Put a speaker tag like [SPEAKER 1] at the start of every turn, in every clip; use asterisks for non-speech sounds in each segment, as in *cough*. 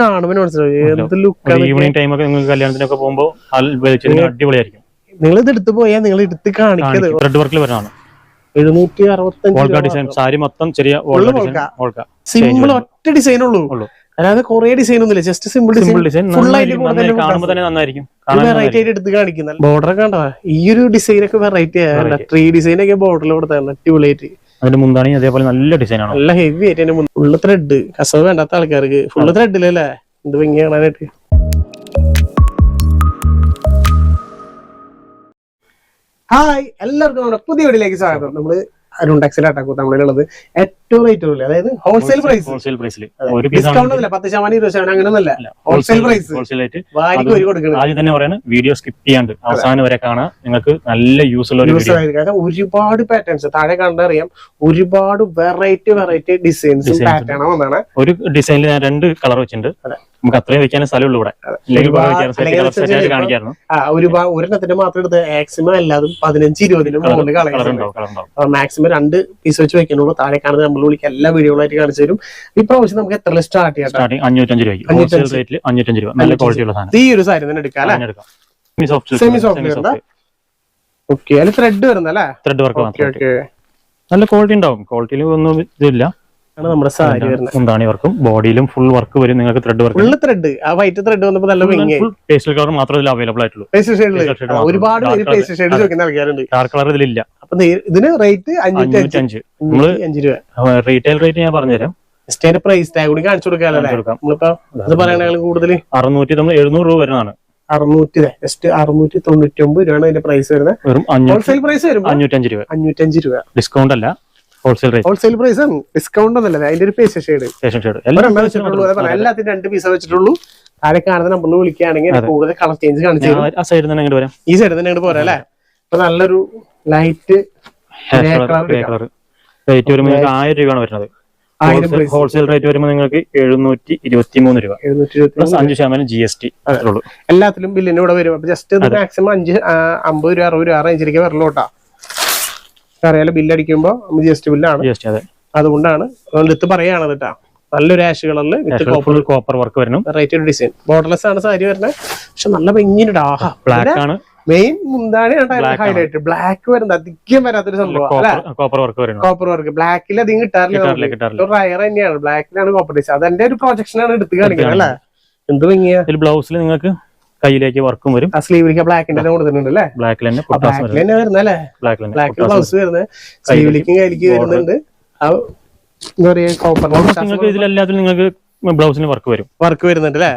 [SPEAKER 1] കാണുമ്പോൾ മനസ്സിലാവും.
[SPEAKER 2] Evening time ഒക്കെ. നിങ്ങൾക്ക് കല്യാണത്തിനൊക്കെ പോകുമ്പോൾ അടിപൊളിയായിരിക്കും
[SPEAKER 1] നിങ്ങൾ ഇത് എടുത്തു പോയാൽ നിങ്ങൾ എടുത്ത് കാണിക്കത്
[SPEAKER 2] ത്രെഡ് വർക്കിൽ വരുന്നതാണ്.
[SPEAKER 1] എഴുന്നൂറ്റി അറുപത്തഞ്ച്
[SPEAKER 2] വോൾക്ക ഡിസൈൻ സാരി മൊത്തം ചെറിയ
[SPEAKER 1] സിമ്പിൾ ഒറ്റ ഡിസൈൻ ഉള്ളൂ. അല്ലാതെ കുറെ ഡിസൈൻ ഒന്നുമില്ല. Just simple design variety. ആയിട്ട് എടുത്ത് കാണിക്കുന്ന ബോർഡർ ഒക്കെ കണ്ടോ? ഈ ഒരു ഡിസൈൻ ഒക്കെ വെറൈറ്റി
[SPEAKER 2] ആയ
[SPEAKER 1] ട്രീ ഡിസൈൻ ഒക്കെ ബോർഡറിൽ കൊടുത്തായിരുന്നു അടിപൊളിയായിട്ട്.
[SPEAKER 2] അതിന്റെ മുന്താണി അതേപോലെ നല്ല ഡിസൈൻ ആണ്?
[SPEAKER 1] നല്ല ഹെവി ആയിട്ട് അതിന്റെ ഫുള്ള് ത്രെഡ് കസവ് വേണ്ടാത്ത ആൾക്കാർക്ക് ഫുള്ള് ത്രെഡിലല്ലേ എന്ത് ഭംഗി കാണാനായിട്ട്? ഹായ് എല്ലാവർക്കും നമ്മുടെ പുതിയ വീഡിയോയിലേക്ക് സ്വാഗതം. നമ്മൾ അരുണ്ടാക്സിലാട്ടാക്കും നമ്മളിലുള്ളത്. ഏറ്റവും റേറ്റ് ഉള്ളത് അതായത് ഹോൾസെയിൽ പ്രൈസ്
[SPEAKER 2] ഹോൾസെയിൽ പ്രൈസിൽ
[SPEAKER 1] ഡിസ്കൗണ്ട് ഒന്നുമില്ല പത്ത് ശതമാനം ഇരുപത് ശതമാനം അങ്ങനെ ഒന്നല്ല ഹോൾസെയിൽ പ്രൈസ്
[SPEAKER 2] ഹോൾസെയിൽ ആയിട്ട്
[SPEAKER 1] വാരിക്ക് ഒരു കൊടുക്കുന്നത്
[SPEAKER 2] ആദ്യം തന്നെ പറയുന്നത് വീഡിയോ സ്കിപ്പ് ചെയ്യാണ്ട്. അവസാനം വരെ കാണാൻ നിങ്ങൾക്ക് നല്ല യൂസ് ഉള്ള
[SPEAKER 1] യൂസ് ആയിരിക്കും. ഒരുപാട് പാറ്റേൺസ് താഴെ കണ്ടറിയാം ഒരുപാട് വെറൈറ്റി വെറൈറ്റി ഡിസൈൻസ്
[SPEAKER 2] പാറ്റേൺ
[SPEAKER 1] പാറ്റേണും വന്നാണ്
[SPEAKER 2] ഒരു ഡിസൈനിൽ ഞാൻ രണ്ട് കളർ വെച്ചിട്ടുണ്ട്.
[SPEAKER 1] അതെ.
[SPEAKER 2] നമുക്ക് അത്രയും വെക്കാനും സ്ഥലമുള്ളൂ ഇവിടെ.
[SPEAKER 1] ഒരു ഒരെണ്ണത്തിന്റെ മാത്രം എടുത്ത് മാക്സിമം എല്ലാതും പതിനഞ്ച് ഇരുപതിനും മുകളിൽ
[SPEAKER 2] കളർ
[SPEAKER 1] കളയുന്നുണ്ട്
[SPEAKER 2] ഉണ്ടാവും. കളർ ഉണ്ടാവും
[SPEAKER 1] മാക്സിമം രണ്ട് പീസ് വെച്ച് വെക്കുന്നുള്ളൂ. താഴെ കാണുന്ന നമ്മൾ വിളിക്ക എല്ലാ വീഡിയോകളായിട്ട് കാണിച്ചു തരും. ഇപ്രാവശ്യം നമുക്ക് എത്ര സ്റ്റാർട്ട് ചെയ്യാം
[SPEAKER 2] സ്റ്റാർട്ടിങ് അഞ്ഞൂറ്റഞ്ച്
[SPEAKER 1] അഞ്ഞൂറ്റഞ്ച്.
[SPEAKER 2] ഹോൾസെയിൽ റേറ്റിൽ അഞ്ഞൂറ്റഞ്ച് രൂപ. നല്ല ക്വാളിറ്റി ഉള്ള സാധനം.
[SPEAKER 1] ഈ ഒരു സാരി തന്നെ എടുക്കാം
[SPEAKER 2] സെമി സോഫ്റ്റ്?
[SPEAKER 1] ഓക്കെ അതിൽ ത്രെഡ് വരുന്നല്ലേ
[SPEAKER 2] ത്രെഡ് വർക്ക് നല്ല ക്വാളിറ്റി ഉണ്ടാവും. ക്വാളിറ്റിയിൽ ഒന്നും ഇതില്ല.
[SPEAKER 1] ആണ് നമ്മുടെ സാരി വരുന്നത്.
[SPEAKER 2] മുന്താണി വർക്കും? ബോഡിയിലും ഫുൾ വർക്ക് വരും. നിങ്ങൾക്ക് ത്രെഡ് വർക്ക്
[SPEAKER 1] ഫുള്ള് ത്രെഡ് ആ വൈറ്റ് ത്രെഡ് വന്നപ്പോൾ നല്ല ഭംഗിയായി.
[SPEAKER 2] ഫുൾ പേസ്റ്റൽ കളർ മാത്രമേ ഇതിൽ അവൈലബിൾ ആയിട്ടുള്ളൂ.
[SPEAKER 1] ഒരുപാട് പേര്
[SPEAKER 2] പേസ്റ്റൽ
[SPEAKER 1] പേസ്റ്റ് ഷെയ്ഡ്. ചോദിക്കുന്ന ആൾക്കാരുണ്ട്.
[SPEAKER 2] ഡാർക്ക് കളർ ഇതിലില്ല.
[SPEAKER 1] അപ്പൊ ഇതിന് റേറ്റ് അഞ്ഞൂറ്റി അഞ്ച്. അഞ്ച്. രൂപ.
[SPEAKER 2] റീറ്റെയിൽ റേറ്റ് ഞാൻ പറഞ്ഞുതരാം.
[SPEAKER 1] ജസ്റ്റ് പ്രൈസ് ടാഗ് കൂടി കാണിച്ചു കൊടുക്കാല്ലേ
[SPEAKER 2] കാണിച്ചു കൊടുക്കാം.
[SPEAKER 1] നമ്മളിപ്പോ അത് പറയണേക്കാൾ കൂടുതൽ
[SPEAKER 2] അറുന്നൂറ്റി നമ്മൾ എഴുന്നൂറ് രൂപ വരുന്നതാണ്.
[SPEAKER 1] അറുന്നൂറ്റി ജസ്റ്റ് അറുന്നൂറ്റി തൊണ്ണൂറ്റി ഒമ്പത് രൂപയാണ് അതിന്റെ പ്രൈസ് വരുന്നത്. ഹോൾസെയിൽ പ്രൈസ് വരും
[SPEAKER 2] അഞ്ഞൂറ്റഞ്ച് രൂപ.
[SPEAKER 1] അഞ്ഞൂറ്റഞ്ച് രൂപ.
[SPEAKER 2] ഡിസ്കൗണ്ട് അല്ല. ഹോൾസെയിൽ റേറ്റ്
[SPEAKER 1] ഹോൾസെയിൽ പ്രൈസ് ആണ് ഡിസ്കൗണ്ട് ഒന്നല്ല അതിന്റെ ഒരു പേസ്റ്റ് ഷെയ്ഡ് അതെ പറഞ്ഞെ. എല്ലാത്തിനും രണ്ട് പീസ് വെച്ചിട്ടുള്ളൂ. ആരെ കാണുന്ന നമ്പറിൽ വിളിക്കുകയാണെങ്കിൽ കൂടുതൽ കളർ ചേഞ്ച് കാണിച്ചു തരും.
[SPEAKER 2] ആ സൈഡിൽ തന്നെ അങ്ങോട്ട് വരാം.
[SPEAKER 1] ഈ സൈഡിൽ തന്നെ പോരാ അല്ലെ? അപ്പൊ നല്ലൊരു ലൈറ്റ്
[SPEAKER 2] റേറ്റ് വരുമ്പോൾ ആയിരം രൂപയാണ് വരുന്നത്. ഹോൾസെയിൽ റേറ്റ് വരുമ്പോൾ നിങ്ങൾക്ക് എഴുന്നൂറ്റി ഇരുപത്തി മൂന്ന് രൂപ. പ്ലസ് അഞ്ച് ശതമാനം ജി എസ് ടി
[SPEAKER 1] എല്ലാത്തിലും ബില്ലിന് ഇവിടെ വരും. അപ്പൊ ജസ്റ്റ് മാക്സിമം അഞ്ച് അമ്പത് രൂപ അറുപത് രൂപ റേഞ്ചിലേക്ക് വരല്ലോ കേട്ടാ അറിയാലോ ബില്ലടിക്കുമ്പോ ജി എസ് ടി ബില്ലാണ് അതുകൊണ്ടാണ് അതുകൊണ്ട് ഇത് പറയാണ് കേട്ടാ. നല്ലൊരു ആഷ് കളറിൽ വിത്ത് കോപ്പർ
[SPEAKER 2] കോപ്പർ വർക്ക് വരണം.
[SPEAKER 1] റേറ്റ് ഡിസൈൻ ബോർഡർലെസ് ആണ് സാരി വരുന്നത്. പക്ഷെ നല്ല ഭംഗിയുണ്ട്. ആഹാ.
[SPEAKER 2] ബ്ലാക്ക് ആണ്.
[SPEAKER 1] മെയിൻ മുന്താണിയാണ് ഹൈലൈറ്റ് ബ്ലാക്ക് വരുന്നത്. അധികം വരാത്തൊരു സംഭവം. അല്ലെ?
[SPEAKER 2] കോപ്പർ വർക്ക്
[SPEAKER 1] കോപ്പർ വർക്ക് ബ്ലാക്കിൽ അധികം കിട്ടാറില്ല റയർ തന്നെയാണ്. ബ്ലാക്കിലാണ് കോപ്പർ ഡിസൈൻ അതെന്റെ ഒരു പ്രൊജക്ഷൻ ആണ് എടുത്ത് കാണിക്കുന്നത് അല്ലെ? എന്ത് ഭംഗിയാ.
[SPEAKER 2] ബ്ലൗസിൽ നിങ്ങൾക്ക് കയ്യിലേക്ക് വർക്കും വരും.
[SPEAKER 1] ആ സ്ലീവിലേക്ക് ബ്ലാക്കിന്റെ തന്നെ കൊടുത്തിട്ടുണ്ട് അല്ലേ
[SPEAKER 2] ബ്ലാക്കിൽ തന്നെ
[SPEAKER 1] ബ്ലാക്കിൽ തന്നെ ബ്ലൗസ് വരുന്നത്. സ്ലീവിലേക്കും കയ്യിലേക്ക് വരുന്നുണ്ട്. ആ എന്താ
[SPEAKER 2] നിങ്ങൾക്ക് ഇതിലെല്ലാത്തിലും നിങ്ങൾക്ക് ബ്ലൗസിന് വർക്ക് വരും.
[SPEAKER 1] വർക്ക് വരുന്നുണ്ട് അല്ലേ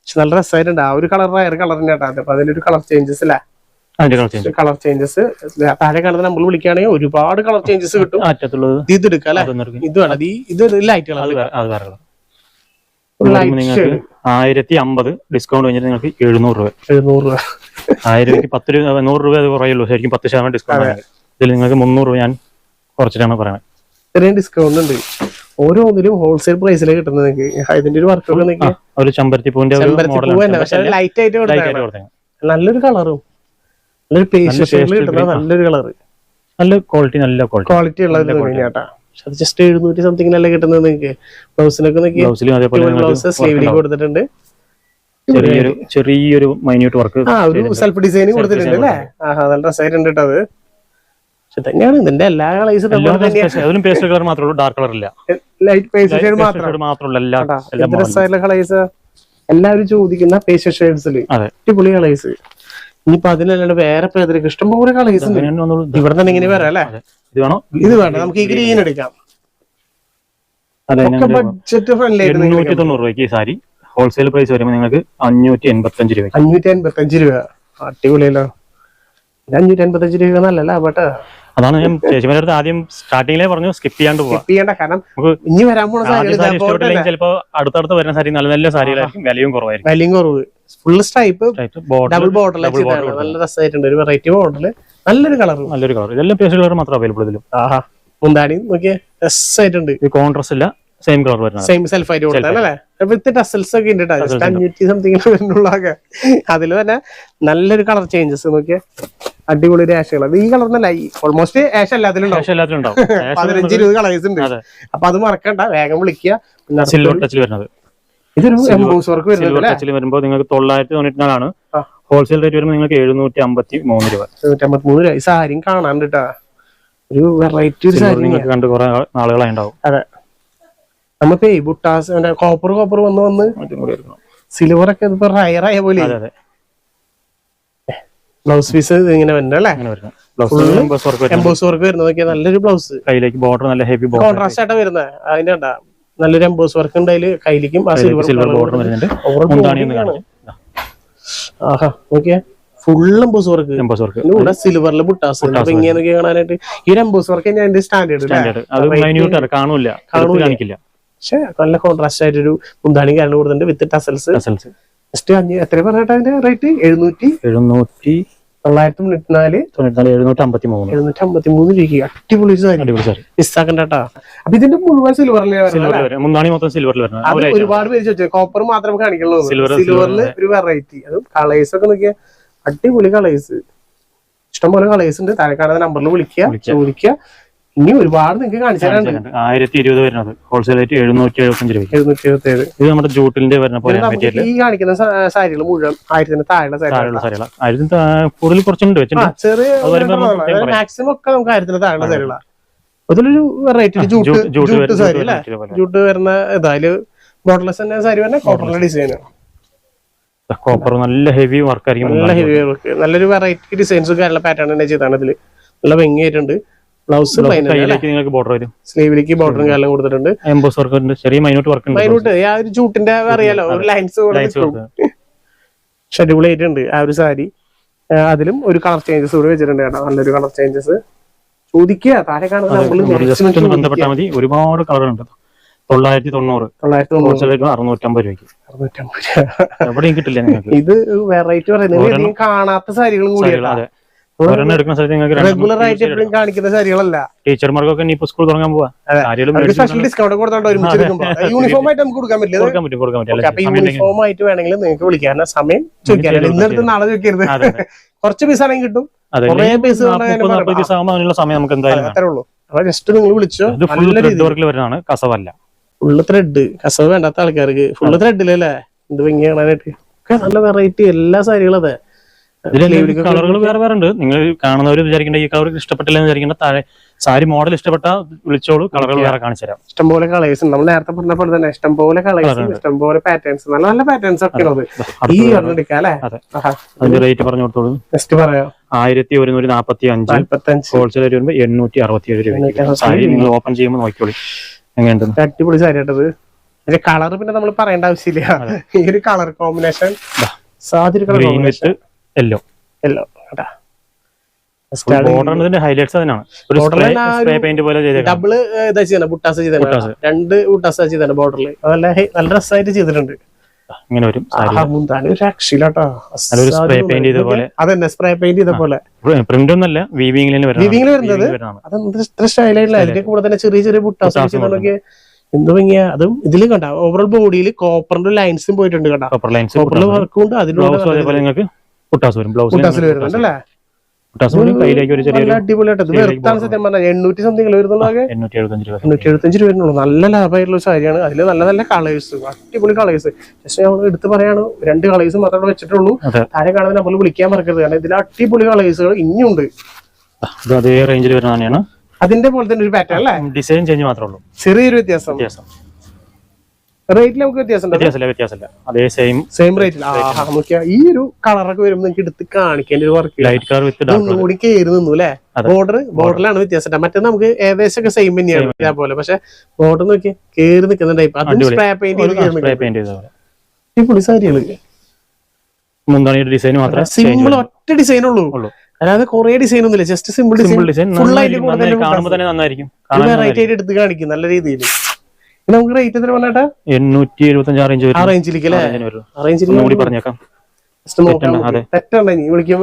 [SPEAKER 1] പക്ഷെ നല്ല രസമായിട്ടുണ്ട് ആ ഒരു കളർ റയർ കളർ തന്നെയാട്ടാ അപ്പൊ അതിലൊരു കളർ ചേഞ്ചസ് അല്ലേ
[SPEAKER 2] കളർ
[SPEAKER 1] ചേഞ്ചസ് താഴെ കാണുന്ന നമ്മൾ വിളിക്കുകയാണെങ്കിൽ ഒരുപാട് കളർ ചേഞ്ചസ് കിട്ടും. ഇത് എടുക്കാം അല്ലെ. ഇത് വേണം. ഇത് ലൈറ്റ് കളർ ലൈറ്റ്
[SPEAKER 2] ആയിരത്തി അമ്പത് ഡിസ്കൗണ്ട് കഴിഞ്ഞിട്ട് നിങ്ങൾക്ക് എഴുന്നൂറ് രൂപ.
[SPEAKER 1] എഴുന്നൂറ് രൂപ.
[SPEAKER 2] ആയിരത്തി പത്ത് രൂപ നൂറ് രൂപ അത് കുറയുള്ളൂ. ശരിക്കും പത്ത് ശതമാനം ഡിസ്കൗണ്ട് ആണ്. ഇതിൽ നിങ്ങൾക്ക് മുന്നൂറ് രൂപ ഞാൻ കുറച്ചിട്ടാണ് പറയുന്നത്.
[SPEAKER 1] ഇത്രയും ഡിസ്കൗണ്ട് ഉണ്ട്. ഓരോന്നിലും ഹോൾസെയിൽ പ്രൈസിൽ കിട്ടുന്നത് നിങ്ങൾക്ക് ഇതിന്റെ ഒരു വർക്ക്
[SPEAKER 2] ഒരു ചമ്പരത്തി പൂവിന്റെ
[SPEAKER 1] ലൈറ്റ് ആയിട്ട് നല്ലൊരു കളറും നല്ലൊരു പേസ്റ്റ്. നല്ലൊരു കളർ
[SPEAKER 2] നല്ല ക്വാളിറ്റി നല്ല ക്വാളിറ്റി
[SPEAKER 1] ഉള്ള തുണിയാട്ടാ പക്ഷെ അത് ജസ്റ്റ് എഴുന്നൂറ്റി സംതിങ്ങിനല്ല കിട്ടുന്നത് നിങ്ങൾക്ക് ബ്ലൗസിനൊക്കെ നോക്കി ബ്ലൗസ് സ്ലീവിലേക്ക് കൊടുത്തിട്ടുണ്ട്.
[SPEAKER 2] ചെറിയൊരു ചെറിയൊരു മൈന്യൂട്ട് വർക്ക്
[SPEAKER 1] ആ ഒരു സെൽഫ് ഡിസൈൻ കൊടുത്തിട്ടുണ്ട് അല്ലേ? ആഹാ നല്ല രസമായിട്ടുണ്ട് കേട്ടോ അത്. പക്ഷെ തന്നെയാണ് ഇതിന്റെ എല്ലാ കളേഴ്സും
[SPEAKER 2] അതിലും പേസ്റ്റ് കളർ മാത്രമേ ഡാർക്ക് കളർ ഇല്ല.
[SPEAKER 1] ലൈറ്റ് പേസ്റ്റ് ഷെയ്ഡ്
[SPEAKER 2] മാത്രമല്ല
[SPEAKER 1] കളേഴ്സ്? എല്ലാവരും ചോദിക്കുന്ന പേസ്റ്റ് ഷെയ്ഡ്സിൽ അടിപൊളി കളേഴ്സ്. ഇനിയിപ്പോ അതിനല്ലാണ്ട് വേറെ പേർക്ക് ഇഷ്ടംപോലെ കളേഴ്സ് ഉണ്ട്
[SPEAKER 2] അങ്ങനെ വന്നോളൂ.
[SPEAKER 1] ഇവിടെ തന്നെ ഇങ്ങനെ വരാം അല്ലേ.
[SPEAKER 2] ഇത് വേണോ?
[SPEAKER 1] ഇത് വേണ്ട. നമുക്ക് ഈ ഗ്രീൻ എടുക്കാം ബഡ്ജറ്റ് ഫ്രണ്ട്ലി
[SPEAKER 2] എണ്ണൂറ്റി തൊണ്ണൂറ് രൂപയ്ക്ക് ഈ സാരി ഹോൾസെയിൽ പ്രൈസ് വരുമ്പോൾ നിങ്ങൾക്ക് അഞ്ഞൂറ്റി എൺപത്തി അഞ്ച് രൂപയ്ക്ക്.
[SPEAKER 1] അഞ്ഞൂറ്റി രൂപ. അടിപൊളിയല്ലോ. അഞ്ഞൂറ്റി അൻപത്തഞ്ച് രൂപ നല്ലല്ല ബട്ട്
[SPEAKER 2] അതാണ് ഞാൻ ചേച്ചിമാരുടെ അടുത്ത് ആദ്യം സ്റ്റാർട്ടിങ്ങിലേ പറഞ്ഞു സ്കിപ്പ് ചെയ്യാണ്ട് പോവാം.
[SPEAKER 1] ചിലപ്പോ ചെയ്യണ്ട കാരണം
[SPEAKER 2] നമുക്ക്
[SPEAKER 1] ഇനി വരാൻ പോണ
[SPEAKER 2] ആദ്യം സാരി
[SPEAKER 1] സാരികൾ
[SPEAKER 2] ഇഷ്ടപ്പെട്ടില്ലെങ്കിൽ ചിലപ്പോൾ അടുത്തടുത്ത് വരുന്ന സാരി നല്ല നല്ല സാരികളായിരിക്കും വിലയും കുറവായിരിക്കും.
[SPEAKER 1] വിലയും കുറവ്. ഫുൾ സ്ട്രൈപ്പ് ഡബിൾ ബോർഡർ നല്ല രസമായിട്ടുണ്ട്. ഒരു വെറൈറ്റി ബോർഡറിൽ നല്ലൊരു കളർ
[SPEAKER 2] നല്ലൊരു കളർ ഇതെല്ലാം പേസ്റ്റ് കളർ മാത്രം അവൈലബിൾ ഇതിലും.
[SPEAKER 1] ആഹാ. മുന്താണി നോക്കിയേ രസമായിട്ടുണ്ട്.
[SPEAKER 2] ഇത് കോൺട്രസ്റ്റ് ഇല്ല സെയിം കളർ വരുന്നത്.
[SPEAKER 1] സെയിം സെൽഫ് ആയിട്ട് വിത്ത് ടസൽസ് ഒക്കെ ഉണ്ട് അഞ്ഞൂറ്റി സംതിങ് വരുന്നുള്ളതൊക്കെ. അതിൽ തന്നെ നല്ലൊരു കളർ ചേഞ്ചസ് നോക്കിയേ. അടിപൊളി രാശികൾ അത് ഈ കളറിനല്ല ഓൾമോസ്റ്റ് ആഷ് എല്ലാത്തിലുണ്ടാവും പതിനഞ്ച് ഇരുപത് കളേഴ്സ് ഉണ്ട്. അപ്പൊ അത് മറക്കണ്ട വേഗം വിളിക്കുക.
[SPEAKER 2] സിൽവർ ടച്ചിൽ വരുന്നത്.
[SPEAKER 1] ഇതൊരു എംബോസ് വർക്ക് വരുന്നത്
[SPEAKER 2] വരുമ്പോൾ നിങ്ങൾക്ക് തൊള്ളായിരത്തി ഹോൾസെയിൽ റേറ്റ് വരുമ്പോൾ നിങ്ങൾക്ക് എഴുന്നൂറ്റി അമ്പത്തി മൂന്ന് രൂപ.
[SPEAKER 1] നൂറ്റമ്പത്തിമൂന്ന് രൂപ. ഈ സാരിയും കാണാണ്ട് ഒരു വെറൈറ്റി ഒരു സാരി
[SPEAKER 2] നിങ്ങൾക്ക് കണ്ട് കുറെ നാളുകളായി ഉണ്ടാവും.
[SPEAKER 1] അതെ. നമ്മപ്പേ ബുട്ടാസ് കോപ്പർ കോപ്പർ വന്ന് വന്ന്. സിൽവർ ഒക്കെ റയറായ പോലെ.
[SPEAKER 2] അതെ.
[SPEAKER 1] ബ്ലൗസ് പീസ് ഇങ്ങനെ വരുന്നത് അല്ലേ?
[SPEAKER 2] എംബോസ് വർക്ക് വരുന്നത്.
[SPEAKER 1] നല്ലൊരു ബ്ലൗസ്.
[SPEAKER 2] കയ്യിലേക്ക് ബോർഡർ നല്ല ഹെവി ബോർഡർ
[SPEAKER 1] കോൺട്രാസ്റ്റ് ആയിട്ട് വരുന്നത് അതിന്റെ കണ്ടാ. നല്ലൊരു എംബോസ് വർക്ക് ഉണ്ട് അതിൽ. കയ്യിലേക്കും ആ സിൽവർ
[SPEAKER 2] ബോർഡർ വരുന്നുണ്ട്.
[SPEAKER 1] ആഹാ നോക്കിയാ. Full emboss work
[SPEAKER 2] emboss work
[SPEAKER 1] ഇവിടെ സിൽവറിൽ ബുട്ടാസ് ഇങ്ങനെയൊക്കെ ഇങ്ങനെ കാണാനായിട്ട് ഈ ഒരു എംബോസ് വർക്ക് തന്നെ അതിന്റെ സ്റ്റാൻഡേർഡ്
[SPEAKER 2] സ്റ്റാൻഡേർഡ് അത് മൈന്യൂട്ട് ആണ് കാണൂല എടുത്ത് കാണിക്കില്ല.
[SPEAKER 1] പക്ഷെ നല്ല കോൺട്രാസ്റ്റ് ആയിട്ടൊരു മുന്താണി കാരണം കൊടുത്തിട്ടുണ്ട് വിത്ത് ടസൽസ്.
[SPEAKER 2] ടസൽസ്.
[SPEAKER 1] ജസ്റ്റ് അഞ്ഞ് എത്ര പറഞ്ഞിട്ട് അതിന്റെ റേറ്റ് എഴുന്നൂറ്റി
[SPEAKER 2] എഴുന്നൂറ്റി
[SPEAKER 1] തൊള്ളായിരത്തി തൊണ്ണൂറ്റി നാല്
[SPEAKER 2] തൊണ്ണൂറ്റി എഴുന്നൂറ്റി അമ്പത്തി മൂന്ന്
[SPEAKER 1] എഴുന്നൂറ്റി അമ്പത്തി മൂന്ന് രൂപയ്ക്ക് അടിപൊളി
[SPEAKER 2] അടിപൊളി സാരി.
[SPEAKER 1] മിസ്സാക്കണ്ട കേട്ടാ അപ്പൊ ഇതിന്റെ മുഴുവൻ സിൽവറിലെ
[SPEAKER 2] മുന്നാണി മൊത്തം സിൽവറിൽ
[SPEAKER 1] അത്. ഒരുപാട് പേര് ചോദിച്ചു. കോപ്പർ മാത്രം കാണിക്കുള്ളൂ സിൽവറിൽ ഒരു വെറൈറ്റി അതും കളേഴ്സ് ഒക്കെ നോക്കിയാൽ അടിപൊളി കളേഴ്സ് ഇഷ്ടംപോലെ കളേഴ്സ് ഉണ്ട്. താഴെ കാണുന്ന നമ്പറിൽ വിളിക്കുക. ചോദിക്കുക. ഇനി ഒരുപാട് നിങ്ങൾക്ക് കാണിച്ചു തരാനുണ്ട്.
[SPEAKER 2] ആയിരത്തി ഇരുപത് വരുന്നത്. ഹോൾസെയിൽ റേറ്റ് എഴുന്നൂറ്റി എഴുപത്തഞ്ച് രൂപ
[SPEAKER 1] എഴുന്നൂറ്റി എഴുപത്തി ഏഴ്
[SPEAKER 2] ഇത് നമ്മുടെ ജൂട്ടിലിന്റെ വരുന്ന പോലെ
[SPEAKER 1] ഈ കാണിക്കുന്ന സാരികൾ മുഴുവൻ ആയിരത്തിന് താഴെയുള്ള സാരികൾ
[SPEAKER 2] താഴെയുള്ള സാരികളാണ് ആയിരത്തി കൂടുതൽ കുറച്ചുണ്ട് വെച്ചിട്ടുണ്ട്.
[SPEAKER 1] ചെറിയ. മാക്സിമം ഒക്കെ നമുക്ക് ആയിരത്തിന് താഴെയുള്ള സാരികളാണ് അതിലൊരു വെറൈറ്റി ജൂട്ട്
[SPEAKER 2] വരുന്ന
[SPEAKER 1] സാരി അല്ലേ? ജൂട്ട് വരുന്ന ഇതാ അതിൽ ബോർഡർലെസ് തന്നെ സാരി വരുന്ന കോപ്പറിലെ ഡിസൈൻ
[SPEAKER 2] കോപ്പർ നല്ല ഹെവി വർക്ക് ആയിരിക്കും
[SPEAKER 1] നല്ല ഹെവി വർക്ക് നല്ലൊരു വെറൈറ്റി ഡിസൈൻസും കാര്യമുള്ള പാറ്റേൺ തന്നെ ചെയ്താണ് ഇതിൽ നല്ല ഭംഗിയായിട്ടുണ്ട്. ബ്ലൗസ്
[SPEAKER 2] കയ്യിലേക്ക് നിങ്ങൾക്ക് ബോർഡർ വരും.
[SPEAKER 1] സ്ലീവിലേക്ക് ബോർഡറും കാലം കൊടുത്തിട്ടുണ്ട്.
[SPEAKER 2] എംബോസ് വർക്ക് ചെറിയ മൈന്യൂട്ട് വർക്ക്
[SPEAKER 1] മൈനൂട്ട് ആ ഒരു ജൂട്ടിന്റെ അറിയാലോ? ലൈൻസ് ഷെഡ്യൂൾ ചെയ്തിട്ടുണ്ട് ആ ഒരു സാരി. അതിലും ഒരു കളർ ചേഞ്ചസ് കൂടി വെച്ചിട്ടുണ്ട് കേട്ടോ. നല്ലൊരു കളർ ചേഞ്ചസ് ചോദിക്കുക. താഴെ കാണുന്ന.
[SPEAKER 2] ബന്ധപ്പെട്ടാൽ മതി. ഒരുപാട് കളറുണ്ട് ഉണ്ട്
[SPEAKER 1] തൊള്ളായിരത്തി തൊണ്ണൂറ്
[SPEAKER 2] അറുന്നൂറ്റമ്പത് രൂപയ്ക്ക്.
[SPEAKER 1] അറുന്നൂറ്റമ്പത് രൂപ.
[SPEAKER 2] എവിടെയും കിട്ടില്ല നിങ്ങൾക്ക്
[SPEAKER 1] ഇത് വെറൈറ്റി പറയുന്നത്. കാണാത്ത സാരികളും കൂടിയാണ് റെഗുലർ ആയിട്ട് എപ്പോഴും കാണിക്കുന്ന ശരികളല്ല
[SPEAKER 2] ടീച്ചർമാർക്കൊക്കെ ഇനി സ്കൂൾ തുടങ്ങാൻ പോവാ.
[SPEAKER 1] Special discount കൊടുത്തോണ്ട്. യൂണിഫോം ആയിട്ട് നമുക്ക് കൊടുക്കാൻ പറ്റില്ല.
[SPEAKER 2] കൊടുക്കാൻ പറ്റും
[SPEAKER 1] യൂണിഫോം ആയിട്ട് വേണമെങ്കിൽ നിങ്ങൾക്ക് വിളിക്കാൻ സമയം ചോദിക്കാൻ ഇന്നത്തെ നാളെ ചോദിക്കരുത്. കുറച്ച് പീസ് ആണെങ്കിൽ കിട്ടും. കുറേ പീസ്
[SPEAKER 2] സമയം നമുക്ക് എന്തായാലും.
[SPEAKER 1] അത്രേ ഉള്ളൂ. അപ്പൊ ജസ്റ്റ് നിങ്ങൾ വിളിച്ചോ. നല്ല രീതിയിൽ.
[SPEAKER 2] വരുന്നതാണ്. കസവല്ല.
[SPEAKER 1] ഫുള്ള് ത്രെഡ് കസവ് വേണ്ടാത്ത ആൾക്കാർക്ക്. ഫുള്ള് ത്രെഡിലല്ലേ എന്ത് ഭംഗി കാണാനായിട്ട് നല്ല വെറൈറ്റി എല്ലാ സാരികളും അതെ.
[SPEAKER 2] കളറുകൾ വേറെ വേറെ ഉണ്ട്. നിങ്ങൾ കാണുന്നവർ വിചാരിക്കേണ്ട ഈ കളർ ഇഷ്ടപ്പെട്ടില്ല എന്ന് വിചാരിക്കേണ്ട താഴെ സാരി മോഡൽ ഇഷ്ടപ്പെട്ട വിളിച്ചോളൂ. കളറുകൾ വേറെ കാണിച്ചു തരാം
[SPEAKER 1] ഇഷ്ടംപോലെ കളേഴ്സ് നമ്മൾ നേരത്തെ പറഞ്ഞ പോലെ തന്നെ ഇഷ്ടംപോലെ കളേഴ്സ് ഇഷ്ടംപോലെ പാറ്റേൺസ് നല്ല നല്ല പാറ്റേൺസ് ഒക്കെ ഉള്ളത്. ഈ.
[SPEAKER 2] അതിന്റെ റേറ്റ് പറഞ്ഞു കൊടുത്തോളൂ.
[SPEAKER 1] നെക്സ്റ്റ് പറയാം?
[SPEAKER 2] ആയിരത്തി ഒരുന്നൂറ്റി നാപ്പത്തി അഞ്ച് ഹോൾസെയിൽ വരുമ്പോ വരുമ്പോൾ എണ്ണൂറ്റി അറുപത്തി ഏഴ് രൂപ സാരി നിങ്ങൾ ഓപ്പൺ ചെയ്യുമ്പോൾ നോക്കിക്കോളൂ. എങ്ങനെയുണ്ട്?
[SPEAKER 1] അടിപൊളി സാരി കേട്ടത് കളർ പിന്നെ നമ്മൾ പറയേണ്ട ആവശ്യമില്ല. ഈ ഒരു കളർ കോമ്പിനേഷൻ സാധ്യത
[SPEAKER 2] യെല്ലോ ഇതിന്റെ ഹൈലൈറ്റ്സ് അതിനാണ്. സ്പ്രേ സ്പ്രേ പെയിന്റ് പോലെ
[SPEAKER 1] ഇതാ ചെയ്തത് ബുട്ടാസ് രണ്ട് ബുട്ടാസ് ചെയ്താണ് ബോർഡറിൽ നല്ല നല്ല രസമായിട്ട് ചെയ്തിട്ടുണ്ട്.
[SPEAKER 2] ഇങ്ങനെ വരും spray paint ചെയ്ത പോലെ.
[SPEAKER 1] അതന്നെ സ്പ്രേ പെയിന്റ് ചെയ്ത പോലെ.
[SPEAKER 2] പ്രിന്റ് ഒന്നല്ല വീവിംഗിൽ
[SPEAKER 1] വരുന്നത്? അത് ഇത്ര സ്റ്റൈലായിട്ടില്ല അതിന്റെ കൂടെ തന്നെ ചെറിയ ചെറിയ ബുട്ടാസ് എന്ത് ഭംഗിയാ. അതും ഇതിൽ കണ്ട ഓവറോൾ ബോഡിയിൽ കോപ്പറിന്റെ ലൈൻസും പോയിട്ടുണ്ട് കേട്ടോ
[SPEAKER 2] കോപ്പർ ലൈൻസ്
[SPEAKER 1] കോപ്പറിൽ വർക്കും ഉണ്ട് അതിലൂടെ
[SPEAKER 2] നിങ്ങൾക്ക് പുട്ടാസ് വരും ബ്ലൗസ്
[SPEAKER 1] വരുന്നുണ്ട് അല്ലേ?
[SPEAKER 2] പുട്ടാസ് വരും കയ്യിലേക്ക് ഒരു
[SPEAKER 1] നല്ല
[SPEAKER 2] ചെറിയൊരു
[SPEAKER 1] അടിപൊളിയായിട്ട് ഇത്
[SPEAKER 2] ചെറിയ
[SPEAKER 1] വെറുത്താണ് സത്യം പറഞ്ഞാൽ എണ്ണൂറ്റി സംതിങ് വരുന്നുള്ളതൊക്കെ
[SPEAKER 2] എണ്ണൂറ്റി എഴുപത്തഞ്ച് രൂപ
[SPEAKER 1] എണ്ണൂറ്റി എഴുപത്തഞ്ച് രൂപ വരുന്നുള്ളൂ. നല്ല ലാഭമായിട്ടുള്ള സാരിയാണ്. അതിൽ നല്ല നല്ല കളേഴ്സ് അടിപൊളി കളേഴ്സ് പക്ഷെ നമ്മൾ എടുത്ത് പറയാണ് രണ്ട് കളേഴ്സ് മാത്രമേ വെച്ചിട്ടുള്ളൂ. ആരെ കാണുന്ന നമ്മൾ വിളിക്കാൻ മറക്കരുത്. കാരണം ഇതിൽ അടിപൊളി കളേഴ്സുകൾ ഇനിയുണ്ട്.
[SPEAKER 2] ഇത് അതേ റേഞ്ചിൽ വരുന്നതാണ് തന്നെയാണ്
[SPEAKER 1] അതിന്റെ പോലെ തന്നെ ഒരു പാറ്റേൺ അല്ലേ?
[SPEAKER 2] ഡിസൈൻ ചേഞ്ച് മാത്രമേ ഉള്ളൂ.
[SPEAKER 1] ചെറിയൊരു വ്യത്യാസം.
[SPEAKER 2] വ്യത്യാസം.
[SPEAKER 1] റേറ്റിൽ നമുക്ക്
[SPEAKER 2] വ്യത്യാസമില്ല വ്യത്യാസമില്ല. അതേ സെയിം
[SPEAKER 1] സെയിം റേറ്റിൽ ഈ ഒരു കളറൊക്കെ വരുമ്പോൾ നിങ്ങൾക്ക് എടുത്ത് കാണിക്കേണ്ട ഒരു work
[SPEAKER 2] light colour with dark
[SPEAKER 1] കൂടി കയറി നിന്നു അല്ലെ? ബോർഡർ ബോർഡറിലാണ് വ്യത്യാസം. മറ്റേ നമുക്ക് ഏകദേശം ഒക്കെ സെയിം തന്നെയാണ് ഇതേപോലെ. പക്ഷെ ബോർഡർ നോക്കി കയറി നിൽക്കുന്ന ടൈപ്പ് അതും സ്പ്രേ പെയിന്റ് ഈ
[SPEAKER 2] സാരികൾ ഡിസൈൻ മാത്രമേ
[SPEAKER 1] സിമ്പിൾ ഒറ്റ ഡിസൈൻ ഉള്ളൂ. അല്ലാതെ കുറെ ഡിസൈൻ ഒന്നുമില്ല. ജസ്റ്റ് സിമ്പിൾ ഡിസൈൻ ഫുൾ
[SPEAKER 2] ആയിട്ട് കൂടുതൽ
[SPEAKER 1] വെറൈറ്റി ആയിട്ട് എടുത്ത് കാണിക്കും നല്ല രീതിയിൽ. നമുക്ക് റേറ്റ് എത്ര പറഞ്ഞാട്ടാ
[SPEAKER 2] എണ്ണൂറ്റി എഴുപത്തഞ്ച് ആ റേഞ്ച്
[SPEAKER 1] ആ റേഞ്ചിലേക്ക് അല്ലേ? ആ
[SPEAKER 2] കൂടി പറഞ്ഞേക്കാം.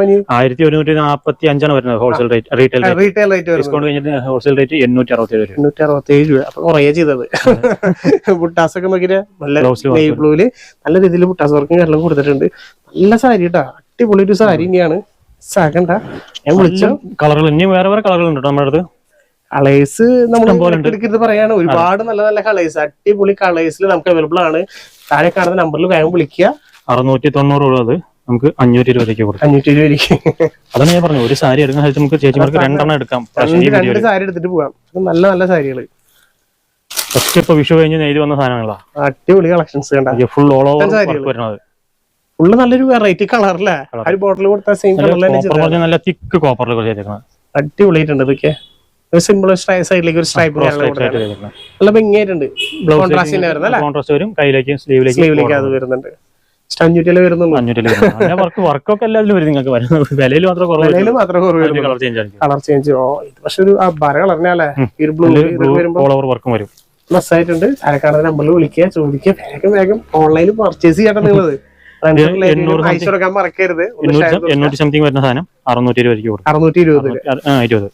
[SPEAKER 1] നീ
[SPEAKER 2] ആയിരത്തി ഒരുന്നൂറ്റി നാൽപ്പത്തി അഞ്ചാണ് വരുന്നത് wholesale rate retail rate
[SPEAKER 1] retail rate
[SPEAKER 2] discount കഴിഞ്ഞിട്ട് ഹോൾസെയിൽ റേറ്റ് എണ്ണൂറ്റി അറുപത്തി ഏഴ് രൂപ
[SPEAKER 1] എണ്ണൂറ്റി അറുപത്തി ഏഴ് രൂപ. അപ്പൊ കുറേ ചെയ്തത്. ബുട്ടാസ് ഒക്കെ നോക്കിയിട്ട് നല്ല നല്ല രീതിയിൽ ബുട്ടാസ് വർക്കും കൊടുത്തിട്ടുണ്ട്. നല്ല സാരി കേട്ടോ അടിപൊളി ഒരു സാരി തന്നെയാണ് സാകണ്ട ഞാൻ വിളിച്ചു?
[SPEAKER 2] കളറുകൾ ഇനിയും വേറെ വേറെ കളറുകൾ ഉണ്ട് നമ്മുടെ അടുത്ത്?
[SPEAKER 1] കളേഴ്സ് നമ്മൾ. എടുക്കരുത് പറയാണ്. ഒരുപാട് നല്ല നല്ല കളേഴ്സ് അടിപൊളി കളേഴ്സിൽ നമുക്ക് അവൈലബിൾ ആണ്. താഴെ കാണുന്ന നമ്പറിൽ വേഗം വിളിക്കുക.
[SPEAKER 2] അറുന്നൂറ്റി തൊണ്ണൂറ് ഉള്ളത് നമുക്ക് അഞ്ഞൂറ്റി രൂപയ്ക്ക് കൊടുക്കാം.
[SPEAKER 1] അഞ്ഞൂറ്റി രൂപയ്ക്ക്
[SPEAKER 2] അതാണ് ഞാൻ പറഞ്ഞു ഒരു സാരി എടുക്കുന്ന സ്ഥലത്ത് നമുക്ക് ചേച്ചിമാർക്ക് രണ്ടെണ്ണം എടുക്കാം.
[SPEAKER 1] രണ്ട് സാരി എടുത്തിട്ട് പോകാം നല്ല നല്ല സാരികൾ.
[SPEAKER 2] ഫസ്റ്റ് ഇപ്പൊ വിഷു കഴിഞ്ഞ് നെയ്ത് വന്ന സാധനങ്ങളാ.
[SPEAKER 1] അടിപൊളി കളക്ഷൻസ്
[SPEAKER 2] ഫുൾ ഓൾ ഓവർ വരുന്നത്.
[SPEAKER 1] ഫുള്ള് നല്ലൊരു വെറൈറ്റി കളറല്ലേ ഒരു ബോട്ടിൽ കൊടുത്താൽ സെയിം കളറിൽ
[SPEAKER 2] നല്ല തിക്ക് കോപ്പറിൽ
[SPEAKER 1] അടിപൊളിയായിട്ടുണ്ട് ഇതൊക്കെ. ഒരു സിമ്പിൾ സൈഡിലേക്ക് ഒരു സ്ട്രൈപ്പ് നല്ല ഭംഗിയായിട്ടുണ്ട് കോൺട്രാസ്റ്റിന്റെ വരുന്നത്.
[SPEAKER 2] കോൺട്രാസ്റ്റ് വരും കയ്യിലേക്ക് സ്ലീവിലേക്ക്
[SPEAKER 1] സ്ലീവിലേക്ക് അത് വരുന്നുണ്ട്. അഞ്ഞൂറ്റിയിൽ വരുന്നുള്ളൂ.
[SPEAKER 2] അഞ്ഞൂറ്റിൽ വർക്ക് വർക്കൊക്കെ എല്ലാത്തിലും വരും നിങ്ങൾക്ക് വരുന്നത്. വിലയിൽ മാത്രം
[SPEAKER 1] വിലയിൽ മാത്രം കുറവ്
[SPEAKER 2] കളർ ചേഞ്ച്
[SPEAKER 1] കളർ ചേഞ്ച് ഓ ഇത് പക്ഷെ ഒരു ബര കളറിനല്ലേ ഈ ബ്ലൂ ഇതൊക്കെ വരുമ്പോ
[SPEAKER 2] വർക്കും വരും.
[SPEAKER 1] പ്ലസ് ആയിട്ടുണ്ട് ആരക്കാണ് നമ്പറിൽ വിളിക്കുക ചോദിക്കുക. വേഗം വേഗം ഓൺലൈനിൽ പർച്ചേസ് ചെയ്യട്ടെ നിങ്ങളത് അയച്ചു കൊടുക്കാൻ മറക്കരുത്.
[SPEAKER 2] എണ്ണൂറ്റി സംതിങ് വരുന്ന സാധനം അറുന്നൂറ്റി കൊടുക്കും.
[SPEAKER 1] അറുന്നൂറ്റി ഇരുപതിൽ
[SPEAKER 2] ആ ഇരുപത്.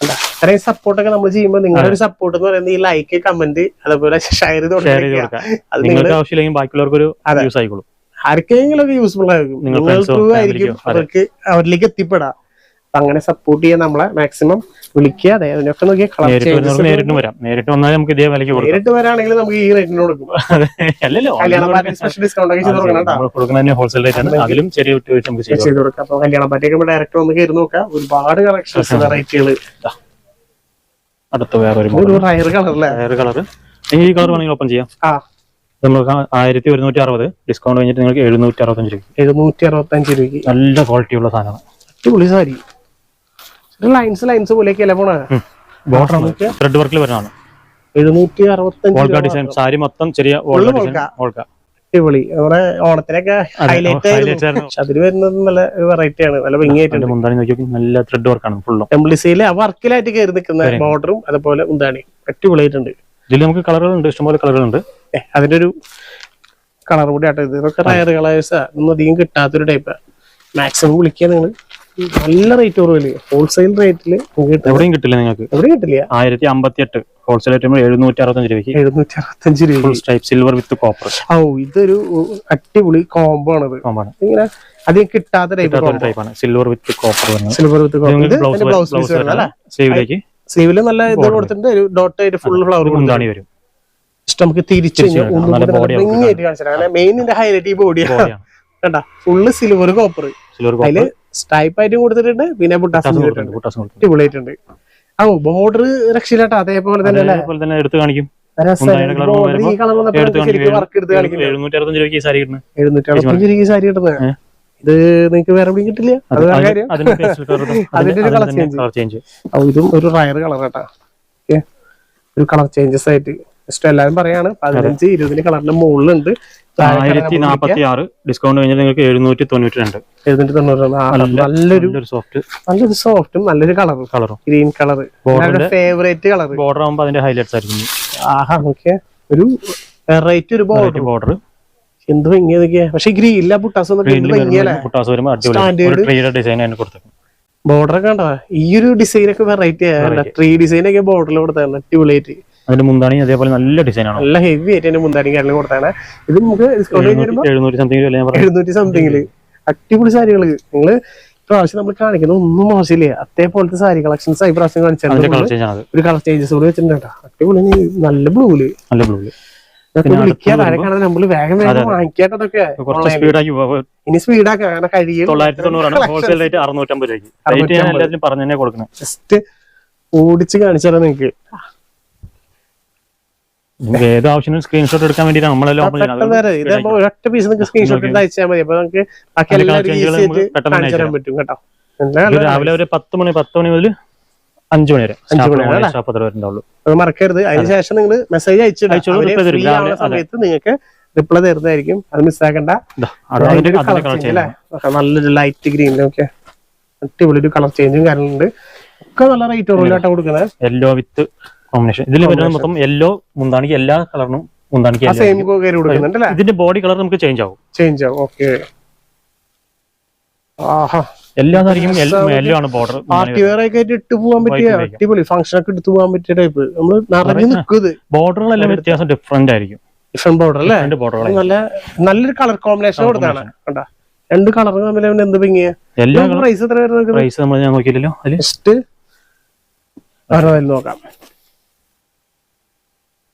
[SPEAKER 1] അത്രയും സപ്പോർട്ടൊക്കെ നമ്മൾ ചെയ്യുമ്പോൾ നിങ്ങളുടെ ഒരു സപ്പോർട്ട് എന്ന് പറയുന്നത് ഈ ലൈക്ക് കമന്റ് അതേപോലെ ഷെയർ ചെയ്ത് കൊടുക്കുക. അത്
[SPEAKER 2] നിങ്ങൾക്ക് ആവശ്യമില്ലെങ്കിൽ യൂസ് ആയിക്കോളും.
[SPEAKER 1] ആർക്കെങ്കിലും ഒക്കെ യൂസ്ഫുൾ ആയിരിക്കും.
[SPEAKER 2] നിങ്ങൾക്ക്
[SPEAKER 1] ആയിരിക്കും അവർക്ക് അവരിലേക്ക് എത്തിപ്പെടാം. അങ്ങനെ സപ്പോർട്ട് ചെയ്യാൻ നമ്മളെ മാക്സിമം വിളിക്കുക. അതെ അതിനൊക്കെ നോക്കി കളർ
[SPEAKER 2] നേരിട്ട് വരാം. നേരിട്ട് വന്നാൽ നമുക്ക് ഇതേ വിലയ്ക്ക്
[SPEAKER 1] നേരിട്ട് വരാണെങ്കിൽ നമുക്ക് ഈ റേറ്റിന് കൊടുക്കും. *laughs*
[SPEAKER 2] അല്ലല്ലോ
[SPEAKER 1] സ്പെഷ്യൽ ഡിസ്കൗണ്ട് ഒക്കെ ചെയ്ത് കൊടുക്കണം കേട്ടോ.
[SPEAKER 2] ഹോൾസെയിൽ റേറ്റ് ആണ്. അതിലും ചെറിയ നമുക്ക്
[SPEAKER 1] ചെയ്ത് കൊടുക്കാം. അപ്പൊ കല്യാണ ഡയറക്റ്റ് ഒന്ന് കയറി നോക്കാം. ഒരുപാട് *laughs* കളക്ഷൻസ് വെറൈറ്റികൾ
[SPEAKER 2] അടുത്ത വേറെ ഒരു
[SPEAKER 1] റയർ അല്ലേ?
[SPEAKER 2] റയർ കളർ ഈ കളർ വേണമെങ്കിൽ ഓപ്പൺ ചെയ്യാം.
[SPEAKER 1] ആ.
[SPEAKER 2] നമ്മൾ ആയിരത്തി ഒരുന്നൂറ്റി അറുപത്. ഡിസ്കൗണ്ട് കഴിഞ്ഞിട്ട് നിങ്ങൾക്ക് എഴുന്നൂറ്റി അറുപത്തഞ്ച് രൂപ.
[SPEAKER 1] എഴുന്നൂറ്റി അറുപത്തഞ്ച് രൂപ
[SPEAKER 2] നല്ല ക്വാളിറ്റി ഉള്ള സാധനമാണ്.
[SPEAKER 1] അടിപൊളി സാരി. ലൈൻസ് ലൈൻസ് പോലെയൊക്കെയല്ലേ പോണ
[SPEAKER 2] ത്രെഡ് വർക്കിൽ വരുന്നതാണ്.
[SPEAKER 1] എഴുന്നൂറ്റി
[SPEAKER 2] ഡിസൈൻ സാരി മൊത്തം ചെറിയ
[SPEAKER 1] അടിപൊളി. നമ്മുടെ ഓണത്തിനൊക്കെ ഹൈലൈറ്റ് അതിൽ വരുന്നത് നല്ല വെറൈറ്റി ആണ്. നല്ല ഭംഗിയായിട്ടുണ്ട്
[SPEAKER 2] അതിന്റെ മുന്താണി നല്ല ത്രെഡ് വർക്കാണ് ഫുള്ളും
[SPEAKER 1] ആ വർക്കിലായിട്ട് കയറി നിൽക്കുന്ന ബോർഡറും അതുപോലെ മുന്താണി അടിപൊളിയായിട്ടുണ്ട്.
[SPEAKER 2] ഇതിൽ നമുക്ക് കളറുകളുണ്ട് ഇഷ്ടംപോലെ കളറുകളുണ്ട്
[SPEAKER 1] അതിന്റെ ഒരു കളർ കൂടി ആട്ടോ ഇത്. ഇതൊക്കെ റയർ കളേഴ്സാ. ഒന്നും അധികം കിട്ടാത്തൊരു ടൈപ്പ് മാക്സിമം വിളിക്കുക നിങ്ങൾ നല്ല റേറ്റ് കുറവിൽ ഹോൾസെയിൽ റേറ്റിൽ
[SPEAKER 2] എവിടെയും കിട്ടില്ല നിങ്ങൾക്ക്?
[SPEAKER 1] എവിടെയും കിട്ടില്ല.
[SPEAKER 2] ആയിരത്തി അമ്പത്തി എട്ട് ഹോൾസെയിൽ റേറ്റ് എഴുന്നൂറ്റി അറുപത്തഞ്ച് രൂപയ്ക്ക്.
[SPEAKER 1] എഴുന്നൂറ്റി അറുപത്തഞ്ച് രൂപ
[SPEAKER 2] സ്ട്രൈപ്പ് സിൽവർ വിത്ത് കോപ്പർ
[SPEAKER 1] ഓ ഇതൊരു അടിപൊളി കോംബോ ആണത്.
[SPEAKER 2] കോമ്പാണ്
[SPEAKER 1] ഇങ്ങനെ അധികം കിട്ടാത്ത ടൈപ്പ്
[SPEAKER 2] ആണ്. ടൈപ്പാണ് silver with copper
[SPEAKER 1] silver with copper
[SPEAKER 2] blouse
[SPEAKER 1] piece
[SPEAKER 2] സ്ലീവിലേക്ക്
[SPEAKER 1] സ്ലീവിൽ നല്ല ഇത് കൊടുത്തിട്ടുണ്ട്. ഒരു ഡോട്ട് ആയിട്ട് ഫുൾ ഫ്ലവർ
[SPEAKER 2] മുന്താണി വരും
[SPEAKER 1] നമുക്ക് തിരിച്ചു കഴിഞ്ഞാൽ മെയിനിന്റെ ഹൈലൈറ്റ് ഈ ബോഡിയാണ് കേട്ടാ ഫുള്ള് സിൽവർ കോപ്പർ
[SPEAKER 2] സിൽവർ
[SPEAKER 1] അതിൽ സ്ട്രൈപ്പ് ആയിട്ട് കൊടുത്തിട്ടുണ്ട് പിന്നെ ബുട്ടാസ് ചെയ്തിട്ടുണ്ട്
[SPEAKER 2] കോപ്പർ
[SPEAKER 1] അടിപൊളിയായിട്ടുണ്ട്. ആ ബോർഡർ രക്ഷയിലാട്ടോ അതേപോലെ തന്നെ
[SPEAKER 2] അതേപോലെ തന്നെ എടുത്ത് കാണിക്കും.
[SPEAKER 1] ഇത് നിങ്ങക്ക് വേറെ എവിടെയും കിട്ടില്ല?
[SPEAKER 2] അതിന്റെ
[SPEAKER 1] ഒരു
[SPEAKER 2] കളർ
[SPEAKER 1] ചേഞ്ച്. ഇതും ഒരു റയർ കളർ കേട്ടാ ഓക്കെ ഒരു കളർ ചേഞ്ചസ് ആയിട്ട് ജസ്റ്റ് എല്ലാവരും പറയാണ്. പതിനഞ്ച് ഇരുപതിന് കളറിന്റെ മുകളിലുണ്ട്.
[SPEAKER 2] ആയിരത്തി നാപ്പത്തി ആറ് ഡിസ്കൗണ്ട് കഴിഞ്ഞാൽ നിങ്ങൾക്ക് എഴുന്നൂറ്റി തൊണ്ണൂറ്റി രണ്ട്
[SPEAKER 1] എഴുന്നൂറ്റി തൊണ്ണൂറ് നല്ലൊരു
[SPEAKER 2] നല്ലൊരു സോഫ്റ്റ്
[SPEAKER 1] നല്ലൊരു സോഫ്റ്റും നല്ലൊരു കളർ
[SPEAKER 2] കളറും
[SPEAKER 1] green colour favourite colour
[SPEAKER 2] border ആകുമ്പോൾ അതിന്റെ ഹൈലൈറ്റ്സ് ആയിരിക്കും.
[SPEAKER 1] ആഹാ ഒരു വെറൈറ്റി ഒരു ബോർഡർ
[SPEAKER 2] ബോർഡർ
[SPEAKER 1] എന്ത് ഭംഗിയതൊക്കെയാ പക്ഷെ ഗ്രീനില്ല
[SPEAKER 2] പുട്ടാസ് വരുമ്പോൾ അടിപൊളി. ഡിസൈൻ അതിന് കൊടുത്തേക്കും.
[SPEAKER 1] ബോർഡർ ഒക്കെ കണ്ടോ? ഈ ഒരു ഡിസൈനൊക്കെ വെറൈറ്റി ട്രീ ഡിസൈൻ ഒക്കെ ബോർഡറിൽ കൊടുത്തായിരുന്നു. അടിപൊളിയായിട്ട്.
[SPEAKER 2] അതിന്റെ മുന്താണി അതേപോലെ നല്ല ഡിസൈൻ ആണ്?
[SPEAKER 1] നല്ല ഹെവി ആയിട്ട് എന്റെ മുന്താണി കാര്യങ്ങൾ കൊടുത്താണ്. ഇത് നമുക്ക് ഡിസ്കൗണ്ട്
[SPEAKER 2] എഴുന്നൂറ്റി സംതിങ്
[SPEAKER 1] എഴുന്നൂറ്റി സംതിങ്ങിൽ അടിപൊളി സാരികൾ. നിങ്ങൾ പ്രാവശ്യം നമ്മൾ കാണിക്കുന്നത് ഒന്നും മോശമില്ല? അതേപോലത്തെ സാരി കളക്ഷൻസ് ആയി പ്രാവശ്യം
[SPEAKER 2] കാണിച്ചു
[SPEAKER 1] കാണിച്ചാൽ ഒരു കളർ ചേഞ്ചസ് കൂടി വെച്ചിട്ടുണ്ട് അടിപൊളി നല്ല ബ്ലൂൽ
[SPEAKER 2] നല്ല ബ്ലൂൽ
[SPEAKER 1] ഇനി സ്പീഡാക്കാം കാരണം കഴിയും.
[SPEAKER 2] തൊള്ളായിരത്തി പറഞ്ഞു തന്നെ കൊടുക്കുന്നത്
[SPEAKER 1] ജസ്റ്റ് ഓടിച്ച് കാണിച്ചാലോ നിങ്ങക്ക്.
[SPEAKER 2] ഏത് ആവശ്യത്തിനും സ്ക്രീൻഷോട്ട് എടുക്കാൻ വേണ്ടിയിട്ടാണ് നമ്മളെല്ലാം ഓപ്പൺ
[SPEAKER 1] തരാം ഒരൊറ്റ പീസ് നിങ്ങൾക്ക് സ്ക്രീൻഷോട്ട് എടുത്ത് അയച്ചാൽ മതി. അപ്പൊ നമുക്ക് ബാക്കി
[SPEAKER 2] എല്ലാം
[SPEAKER 1] പറ്റും കേട്ടോ.
[SPEAKER 2] രാവിലെ ഒരു പത്ത് മണി പത്ത് മണി മുതൽ അഞ്ചു മണി വരെ.
[SPEAKER 1] അഞ്ച് മണി വരെ
[SPEAKER 2] സ്റ്റാഫ് അത്ര വരുന്നുള്ളൂ
[SPEAKER 1] അത് മറക്കരുത്. അതിനുശേഷം നിങ്ങൾ മെസ്സേജ്
[SPEAKER 2] അതെ.
[SPEAKER 1] സമയത്ത് നിങ്ങൾക്ക് റിപ്ലൈ തരുന്നതായിരിക്കും. അത് മിസ്സാക്കണ്ട
[SPEAKER 2] അതിന്റെ
[SPEAKER 1] ലൈറ്റ് ഗ്രീൻ നല്ലൊരു ഗ്രീനിലൊക്കെ അടിപൊളി ഒരു കളർ ചേഞ്ചും കാര്യങ്ങളുണ്ട് ഒക്കെ നല്ല റേറ്റ് കുറവിലാട്ടോ കൊടുക്കുന്നത്.
[SPEAKER 2] യെല്ലോ വിത്ത് കോമ്പിനേഷൻ ഇതിൽ വരുന്നത് മൊത്തം യെല്ലോ മുന്താണിക്ക് എല്ലാ കളറിനും മുന്താണിക്ക് ഇതിന്റെ ബോഡി കളർ നമുക്ക് ചേഞ്ച് ആവും.
[SPEAKER 1] ചേഞ്ച് ആവും. ഓക്കെ
[SPEAKER 2] എല്ലാ സാരിക്കും യെല്ലോ ആണ് ബോർഡർ
[SPEAKER 1] പാർട്ടി വെയർ ഒക്കെ ആയിട്ട് ഇട്ട് പോകാൻ പറ്റിയ. അടിപൊളി ഫംഗ്ഷൻ ഒക്കെ എടുത്തു പോകാൻ പറ്റിയ ടൈപ്പ് നമ്മൾ നിറഞ്ഞു നിൽക്കുന്നത്
[SPEAKER 2] ബോർഡറുകളെല്ലാം വ്യത്യാസം ഡിഫറെന്റ് ആയിരിക്കും.
[SPEAKER 1] ഡിഫറെന്റ് ബോർഡർ അല്ലേ? നല്ല നല്ലൊരു കളർ കോമ്പിനേഷൻ കൊടുത്താണ്. കണ്ടാ? രണ്ട് കളർ തമ്മിൽ അവന് എന്ത് ഭംഗിയാ?
[SPEAKER 2] എല്ലാ
[SPEAKER 1] പ്രൈസ് എത്ര വരുന്നത്?
[SPEAKER 2] പ്രൈസ് നമ്മൾ ഞാൻ നോക്കിയില്ലല്ലോ
[SPEAKER 1] ജസ്റ്റ് നോക്കാം.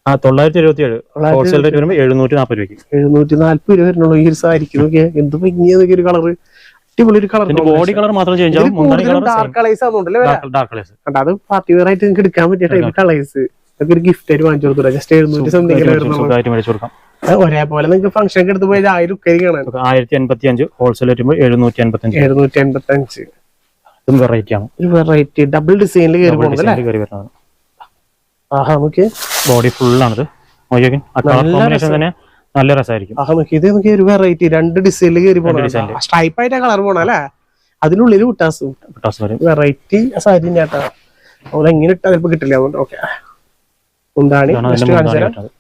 [SPEAKER 2] ആ തൊള്ളായിരത്തി എഴുപത്തി ഏഴ് ഹോൾസെയിൽ റേറ്റ് വരുമ്പോൾ എഴുന്നൂറ്റി നാൽപ്പത് രൂപയ്ക്ക്.
[SPEAKER 1] എഴുന്നൂറ്റി നാല്പത് രൂപ വരുന്നുള്ളൂ. ഈ ഒരു സാരിക്ക്. എന്ത് അടിപൊളി ഒരു കളർ
[SPEAKER 2] ബോഡി കളർ മാത്രം ചേഞ്ച് ആവും.
[SPEAKER 1] ഡാർക്ക് കളേഴ്സ് ആവുന്നുണ്ടല്ലേ
[SPEAKER 2] ഡാർക്ക് കളേഴ്സ്
[SPEAKER 1] അത് പാർട്ടി വെയർ ആയിട്ട് നിങ്ങൾക്ക് എടുക്കാൻ പറ്റിയ ടൈപ്പ് കളേഴ്സ് അതൊക്കെ ഒരു ഗിഫ്റ്റ് ആയിട്ട് വാങ്ങിച്ചു കൊടുത്തു ജസ്റ്റ് എഴുന്നൂറ്റി സംതിങ്
[SPEAKER 2] സുഖമായിട്ട് മേടിച്ചു കൊടുക്കാം.
[SPEAKER 1] ഒരേപോലെ നിങ്ങൾക്ക് ഫംഗ്ഷൻ എടുത്ത് പോയത് ആയിരം കാണാൻ.
[SPEAKER 2] ആയിരത്തി എൺപത്തി അഞ്ച് ഹോൾസെയിൽ വരുമ്പോൾ എഴുന്നൂറ്റി എൺപത്തി അഞ്ച്
[SPEAKER 1] എഴുന്നൂറ്റി എൺപത്തി അഞ്ച്
[SPEAKER 2] വെറൈറ്റി ആണ്
[SPEAKER 1] ഒരു വെറൈറ്റി ഡബിൾ ഡിസൈനിൽ കയറി പോകുന്നത് അല്ലേ
[SPEAKER 2] ഡിസൈനിൽ കയറി വരുന്നത്
[SPEAKER 1] ആഹാ
[SPEAKER 2] ബോഡി ആ കളർ കോമ്പിനേഷൻ തന്നെ നല്ല രസമായിരിക്കും.
[SPEAKER 1] ആഹാ നമുക്ക് ഇത് ഒരു വെറൈറ്റി രണ്ട് ഡിസൈനിൽ കയറി പോകണം സ്ട്രൈപ്പ് ആയിട്ട് കളർ പോകണം അല്ലേ? അതിനുള്ളിൽ വിട്ടാസ്
[SPEAKER 2] വിട്ടാസ് വരും.
[SPEAKER 1] വെറൈറ്റി സാരി ചേട്ടാ അതുപോലെ എങ്ങനെ ഇട്ടാ ചിലപ്പോ കിട്ടില്ല. അതുകൊണ്ട് ഓക്കെ മുന്താണി
[SPEAKER 2] ഇതാണ്
[SPEAKER 1] കാണിച്ചു തരാം.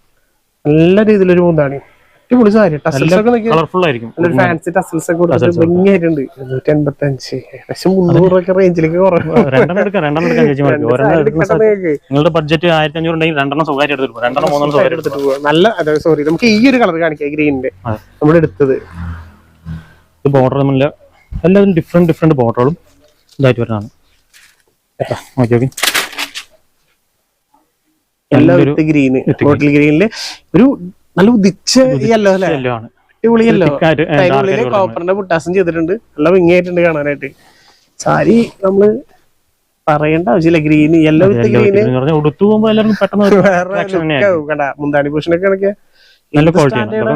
[SPEAKER 1] നല്ല രീതിയിലൊരു മുന്താണി. അടിപൊളി സാരി ടസൽസ് ഒക്കെ
[SPEAKER 2] കളർഫുൾ ആയിരിക്കും.
[SPEAKER 1] ഒരു ഫാൻസി ടസൽസ് ഒക്കെ കൊടുത്തിട്ട് ഭംഗിയായിട്ടുണ്ട്. ഇരുന്നൂറ്റി അഞ്ച് ഏകദേശം റേഞ്ചിലേക്ക്
[SPEAKER 2] നിങ്ങളുടെ ബഡ്ജറ്റ് ആയിരത്തി അഞ്ഞൂറ് ഉണ്ടെങ്കിൽ രണ്ടെണ്ണം സ്വകാര്യം എടുത്തിട്ട് രണ്ടെണ്ണം മൂന്നെണ്ണം എടുത്തിട്ട്
[SPEAKER 1] നല്ല അതെ സോറി നമുക്ക് ഈ ഒരു കളർ കാണിക്കാം ഗ്രീനിന്റെ. നമ്മൾ എടുത്തത്.
[SPEAKER 2] ഇത് ബോർഡർ തമ്മിൽ എല്ലാവരും ഡിഫറെന്റ് ഡിഫറെന്റ് ബോർഡറുകളും ഇതായിട്ട് വരുന്നതാണ്. ഓക്കെ ഓക്കെ
[SPEAKER 1] എല്ലാം ഗ്രീന്. ബോട്ടിൽ ഗ്രീനിൽ ഒരു നല്ല ഉദിച്ച യെല്ലോ അല്ലേ? അടിപൊളിയല്ലോ
[SPEAKER 2] അതിനുള്ളിൽ
[SPEAKER 1] കോപ്പറിന്റെ പുട്ടാസും ചെയ്തിട്ടുണ്ട്. നല്ല ഭംഗിയായിട്ടുണ്ട് കാണാനായിട്ട്. സാരി നമ്മൾ പറയേണ്ട ആവശ്യമില്ല. ഗ്രീന് യെല്ലോ വിത്ത് ഗ്രീന് വേറെ. മുന്താണി പൂഷനൊക്കെ കണക്കെ.
[SPEAKER 2] നല്ല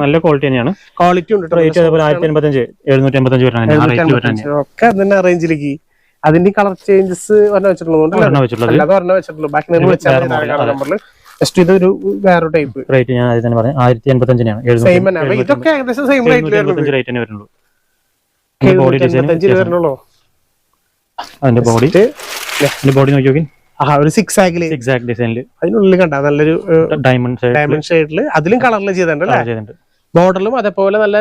[SPEAKER 2] നല്ല ക്വാളിറ്റി തന്നെയാണ്.
[SPEAKER 1] ക്വാളിറ്റി ഉണ്ട്
[SPEAKER 2] റേറ്റ് അതേപോലെ ആയിരത്തി എൺപത്തഞ്ച് എഴുന്നൂറ്റി എൺപത്തഞ്ച് വരുന്നത് റേറ്റ് വരുന്നത്
[SPEAKER 1] ഒക്കെ അതിന്റെ അറേഞ്ചിലേക്ക് അതിന്റെ കളർ ചേഞ്ചസ് വെച്ചിട്ടുള്ളൂ
[SPEAKER 2] വെച്ചിട്ടുള്ളത്.
[SPEAKER 1] അല്ലാതെ വെച്ചിട്ടുള്ളൂ. ബാക്കി നിങ്ങൾ. നമ്പറിൽ ജസ്റ്റ് ഇതൊരു വേറെ ടൈപ്പ്
[SPEAKER 2] റേറ്റ് ഞാൻ ആദ്യം തന്നെ ആയിരത്തി എൺപത്തഞ്ചിനാണ്
[SPEAKER 1] സെയിം തന്നെ ഇതൊക്കെ ഏകദേശം സെയിം റേറ്റിൽ
[SPEAKER 2] റേറ്റ് തന്നെ വരുന്നുള്ളൂ. ബോഡി ഡിസൈൻ അതിന്റെ ബോഡി അതിന്റെ ബോഡി നോക്കി നോക്കി.
[SPEAKER 1] ആ ഒരു സിക്സ്
[SPEAKER 2] ഡിസൈനിൽ
[SPEAKER 1] അതിനുള്ളിൽ കണ്ട നല്ലൊരു
[SPEAKER 2] ഡയമണ്ട്
[SPEAKER 1] ഡയമണ്ട് ഷെയ്ഡിൽ അതിലും കളറിൽ ചെയ്തിട്ടുണ്ട്. ബോർഡറിലും അതേപോലെ നല്ല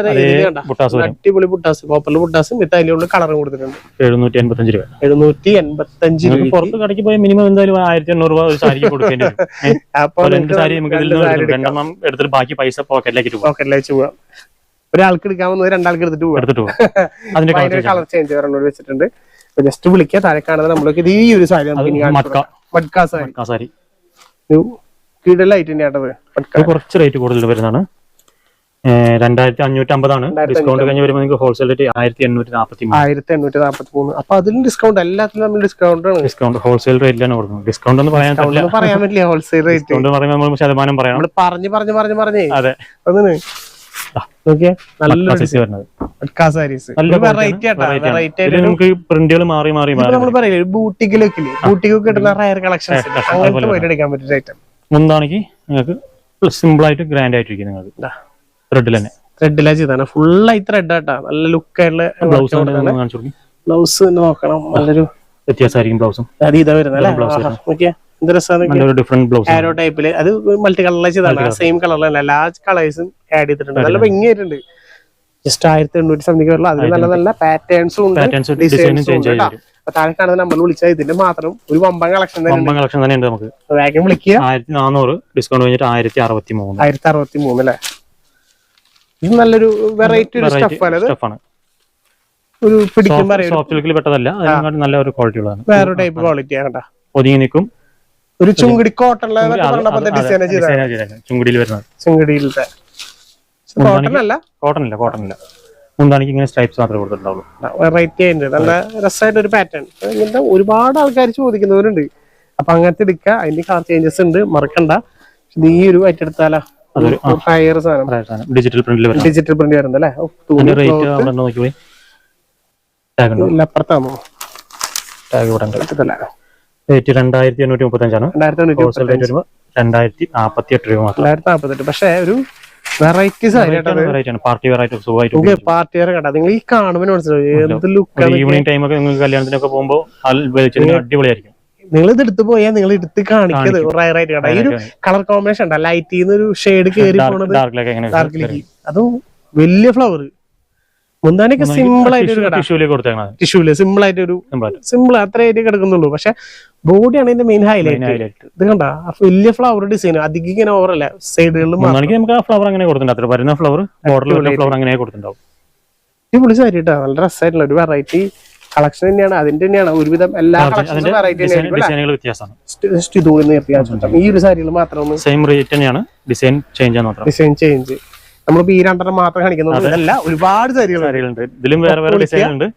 [SPEAKER 1] അടിപൊളി പുട്ടാസ് കോപ്പറിൽ പുട്ടാസ് വിത്ത് അതിലുള്ള കളറും കൊടുത്തിട്ടുണ്ട്.
[SPEAKER 2] എഴുന്നൂറ്റി എൺപത്തഞ്ച് രൂപ.
[SPEAKER 1] എഴുന്നൂറ്റി എൺപത്തി അഞ്ച്
[SPEAKER 2] നിങ്ങൾക്ക്
[SPEAKER 1] രൂപ
[SPEAKER 2] പുറത്ത് കടയ്ക്ക് പോയാൽ മിനിമം എന്തായാലും ആയിരത്തി എണ്ണൂറ് രൂപ ഒരു സാരിക്ക് *laughs* കൊടുക്കേണ്ടി?
[SPEAKER 1] അപ്പൊ
[SPEAKER 2] രണ്ട് സാരി നമുക്ക്. രണ്ടെണ്ണം എടുത്തിട്ട് ബാക്കി പൈസ പോക്കറ്റിലേക്ക്
[SPEAKER 1] പോവാം. ഒരാൾക്ക് രണ്ടാൾക്ക് എടുത്തിട്ട് പോവാം.
[SPEAKER 2] എടുത്തിട്ട് അതിന്റെ
[SPEAKER 1] കളർ ചേഞ്ച് വെച്ചിട്ടുണ്ട്. ജസ്റ്റ് വിളിക്കുക താഴെ കാണുന്നത് നമ്മളൊക്കെ ഈ ഒരു സാരി നമുക്ക് മഡ്ക. സാരി.
[SPEAKER 2] കുറച്ച് റേറ്റ് കൂടുതൽ വരുന്നതാണ്. രണ്ടായിരത്തി അഞ്ഞൂറ്റി അമ്പതാണ് ഡിസ്കൗണ്ട് കഴിഞ്ഞ് വരുമ്പോൾ നിങ്ങൾക്ക് ഹോൾസെയിൽ റേറ്റ് ആയിരത്തി എണ്ണൂറ്റി നാൽപ്പത്തി
[SPEAKER 1] ആയിരത്തി എണ്ണൂറ്റി നാൽപ്പത്തി മൂന്ന് അപ്പൊ അതിലും ഡിസ്കൗണ്ട് എല്ലാത്തിലും നമ്മൾ ഡിസ്കൗണ്ട് ആണ്.
[SPEAKER 2] ഡിസ്കൗണ്ട് ഹോൾസെയിൽ റേറ്റിലാണ് കൊടുക്കുന്നത്. ഡിസ്കൗണ്ട് എന്ന് പറയാൻ
[SPEAKER 1] പറയാൻ പറ്റില്ല ഹോൾസെയിൽ റേറ്റ്
[SPEAKER 2] ഡിസ്കൗണ്ട് പറയുമ്പോൾ നമ്മൾ ശതമാനം പറയാം
[SPEAKER 1] പറഞ്ഞ് പറഞ്ഞു പറഞ്ഞു പറഞ്ഞു പറഞ്ഞേ.
[SPEAKER 2] അതെ.
[SPEAKER 1] ആയിട്ട്
[SPEAKER 2] നമുക്ക് പ്രിന്റുകൾ മാറി മാറി മാറി
[SPEAKER 1] നമ്മൾ പറയില്ലേ ബൂട്ടിക്കിലൊക്കെ ബൂട്ടിക്ക് കിട്ടുന്ന റയർ കളക്ഷൻസ് അങ്ങനത്തെ പോയിട്ട് എടുക്കാൻ പറ്റിയ ഐറ്റം
[SPEAKER 2] മുന്താണെങ്കിൽ നിങ്ങൾക്ക് സിമ്പിൾ ആയിട്ട് ഗ്രാൻഡ് ആയിട്ടിരിക്കും നിങ്ങൾക്ക്. ത്രെഡിൽ തന്നെ
[SPEAKER 1] ത്രെഡിലാ ചെയ്താണ് ഫുള്ളായി ത്രെഡ് ആട്ടാ. നല്ല ലുക്ക് ആയിട്ടുള്ള
[SPEAKER 2] ബ്ലൗസ്
[SPEAKER 1] ബ്ലൗസ് നോക്കണം. നല്ലൊരു
[SPEAKER 2] വ്യത്യാസമായിരിക്കും ബ്ലൗസും
[SPEAKER 1] അത് ഇതാ
[SPEAKER 2] ബ്ലൗസ്
[SPEAKER 1] ആരോ ടൈപ്പിൽ അത് മൾട്ടി കളറിലെ ചെയ്താണ് സെയിം കളറിലല്ല ലാർജ് കളേഴ്സും ആഡ് ചെയ്തിട്ടുണ്ട്. നല്ല ഭംഗിയായിട്ടുണ്ട്. ജസ്റ്റ് ആയിരത്തി എണ്ണൂറ്റി സംതിങ് വരുള്ളൂ അതിൽ നല്ല നല്ല പാറ്റേൺസും ഉണ്ട്. ഡിസൈൻസും ഉണ്ട്. അപ്പൊ താഴെ കാണുന്ന നമ്പർ വിളിച്ചാൽ ഇതിന്റെ മാത്രം ഒരു വമ്പൻ കളക്ഷൻ തന്നെ
[SPEAKER 2] കളക്ഷൻ തന്നെ ഉണ്ട് നമുക്ക്.
[SPEAKER 1] വേഗം വിളിക്കുക.
[SPEAKER 2] ആയിരത്തി നാനൂറ് ഡിസ്കൗണ്ട് കഴിഞ്ഞിട്ട് ആയിരത്തി അറുപത്തി മൂന്ന്
[SPEAKER 1] ആയിരത്തി അറുപത്തി മൂന്ന് അല്ലേ? ഇത് നല്ലൊരു വെറൈറ്റി ഒരു
[SPEAKER 2] സ്റ്റഫാണ്
[SPEAKER 1] ഒരു അറിയാം
[SPEAKER 2] സോഫ്റ്റ് സിൽക്കിൽ പെട്ടതല്ല. നല്ല ഒരു ക്വാളിറ്റി ഉള്ളതാണ്.
[SPEAKER 1] വേറെ ടൈപ്പ് ക്വാളിറ്റി ആണ്
[SPEAKER 2] ഒതുങ്ങി നിൽക്കും
[SPEAKER 1] ഒരു ചുങ്കിടി കോട്ടണിലെ ഡിസൈൻ ചെയ്ത
[SPEAKER 2] ചുങ്കുടിയിൽ വരുന്നത്.
[SPEAKER 1] ചുങ്കിടിയിലത്തെ. കോട്ടൺ അല്ല?
[SPEAKER 2] കോട്ടൺ ഇല്ല കോട്ടൺ ഇല്ല. മുന്താണിക്ക് ഇങ്ങനെ സ്ട്രൈപ്സ് മാത്രമേ കൊടുത്തിട്ടുണ്ടാവുള്ളൂ
[SPEAKER 1] വെറൈറ്റി ആയിട്ടുണ്ട് നല്ല രസമായിട്ട് ഒരു പാറ്റേൺ ഇങ്ങനത്തെ ഒരുപാട് ആൾക്കാർ ചോദിക്കുന്നവരുണ്ട്. അപ്പൊ അങ്ങനത്തെ എടുക്കുക. അതിന്റെ കളർ ചേഞ്ചസ് ഉണ്ട്. മറക്കണ്ട. ഇത് ഈ ഒരു സാധനം
[SPEAKER 2] ഡിജിറ്റൽ പ്രിന്റിൽ
[SPEAKER 1] ഡിജിറ്റൽ പ്രിന്റ്
[SPEAKER 2] അതിന്റെ റേറ്റ്
[SPEAKER 1] അപ്പുറത്താണോ
[SPEAKER 2] ടാഗ് ഇവിടെ റേറ്റ് രണ്ടായിരത്തി എണ്ണൂറ്റി മുപ്പത്തഞ്ചാണ്?
[SPEAKER 1] രണ്ടായിരത്തി
[SPEAKER 2] എട്ട് രൂപ മാത്രം.
[SPEAKER 1] രണ്ടായിരത്തി നാൽപ്പത്തെട്ട് പക്ഷേ ഒരു
[SPEAKER 2] പാർട്ടി വെറൈറ്റി
[SPEAKER 1] പാർട്ടി വെയർ കണ്ട? നിങ്ങൾ ഈ കാണുമ്പോൾ മനസ്സിലാവും
[SPEAKER 2] ഈവനിങ് ടൈമൊക്കെ നിങ്ങൾക്ക് കല്യാണത്തിനൊക്കെ പോകുമ്പോൾ അടിപൊളിയായിരിക്കും.
[SPEAKER 1] നിങ്ങൾ ഇത് എടുത്തു പോയാൽ നിങ്ങൾ എടുത്ത് കാണിക്കത് റയറായിട്ട് കണ്ട ഈ ഒരു കളർ കോമ്പിനേഷൻ ഉണ്ട് ലൈറ്റിൽ ഒരു ഷെയ്ഡ് കയറി പോണത്
[SPEAKER 2] ഡാർക്കിലൊക്കെ
[SPEAKER 1] അതും വലിയ ഫ്ലവർ മുന്താനൊക്കെ സിമ്പിൾ ആയിട്ട് ഒരു ടിഷ്യൂൽ സിമ്പിൾ ആയിട്ട് ഒരു സിമ്പിൾ അത്ര ആയിട്ട് കിടക്കുന്നുള്ളൂ. പക്ഷെ ബോഡിയാണ് ഇതിന്റെ മെയിൻ ഹൈലൈറ്റ് ഇത് കണ്ട? വലിയ ഫ്ലവർ ഡിസൈൻ അധികം ഇങ്ങനെ ഓവറല്ല സൈഡുകളിൽ
[SPEAKER 2] നമുക്ക് ആ ഫ്ലവർ അങ്ങനെ കൊടുത്തിട്ടുണ്ട്. അത്ര വരുന്ന ഫ്ലവർ ഫ്ലവർ അങ്ങനെ കൊടുത്തിട്ടുണ്ടാവും.
[SPEAKER 1] അടിപൊളി സാരി കേട്ടോ നല്ല രസമായിട്ടുള്ള ഒരു വെറൈറ്റി കളക്ഷൻ തന്നെയാണ് അതിന്റെ തന്നെയാണ്. ഒരുവിധം എല്ലാ
[SPEAKER 2] കളക്ഷനും
[SPEAKER 1] വെറൈറ്റി നിർത്തിയാൽ ഈ ഒരു മാത്രം
[SPEAKER 2] സെയിം റേറ്റ് തന്നെയാണ്. ഡിസൈൻ ചേഞ്ച്
[SPEAKER 1] ഡിസൈൻ ചേഞ്ച് നമ്മളിപ്പോ ഈ രണ്ടെണ്ണം മാത്രം കാണിക്കുന്നത് അല്ല ഒരുപാട്
[SPEAKER 2] സാരികളുണ്ട്. ഇതിലും വേറെ വേറെ ഡിസൈൻ ഉണ്ട്.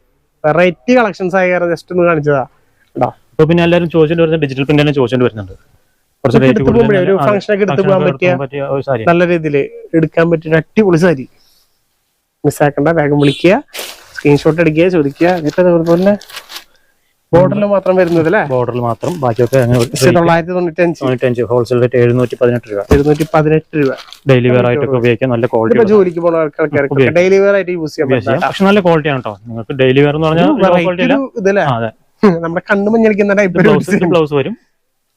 [SPEAKER 1] വെറൈറ്റി കളക്ഷൻസ് ആയി ജസ്റ്റ് ഒന്ന് കാണിച്ചതാ. കേട്ടോ
[SPEAKER 2] ഇപ്പൊ പിന്നെ എല്ലാവരും ചോദിച്ചിട്ട് വരുന്നത് ഡിജിറ്റൽ പ്രിന്റ് ചോദിച്ചിട്ട് വരുന്നുണ്ട്.
[SPEAKER 1] ഒരു എടുത്ത് പോകാൻ പറ്റിയ നല്ല രീതിയിൽ എടുക്കാൻ പറ്റിയ അടിപൊളി സാരി. മിസ്സാക്കണ്ട വേഗം വിളിക്കുക. സ്ക്രീൻഷോട്ട് എടുക്കുക ചോദിക്കുക എന്നിട്ട് അതുപോലെ ബോർഡറിൽ മാത്രം വരുന്നത് അല്ലേ
[SPEAKER 2] ബോർഡറിൽ മാത്രം. ബാക്കിയൊക്കെ
[SPEAKER 1] തൊള്ളായിരത്തി
[SPEAKER 2] തൊണ്ണൂറ്റഞ്ച് ഹോൾസെയിൽ റേറ്റ് എഴുന്നൂറ്റി പതിനെട്ട് രൂപ.
[SPEAKER 1] എഴുന്നൂറ്റി പതിനെട്ട് രൂപ
[SPEAKER 2] ഡെയിലി വെയർ ആയിട്ടൊക്കെ ഉപയോഗിക്കാൻ നല്ല ക്വാളിറ്റി
[SPEAKER 1] ജോലിക്ക് പോകുന്ന ആൾക്കാർക്ക് ഡെയിലി വെയർ ആയിട്ട് യൂസ് ചെയ്യാൻ പറ്റും
[SPEAKER 2] പക്ഷെ നല്ല ക്വാളിറ്റിയാണ് കേട്ടോ നിങ്ങൾക്ക് ഡെയിലി വെയർ എന്ന് പറഞ്ഞാൽ ക്വാളിറ്റി
[SPEAKER 1] നമ്മുടെ കണ്ണു മഞ്ഞളിക്കുന്ന ടൈപ്പ്
[SPEAKER 2] ബ്ലൗസ് വരും.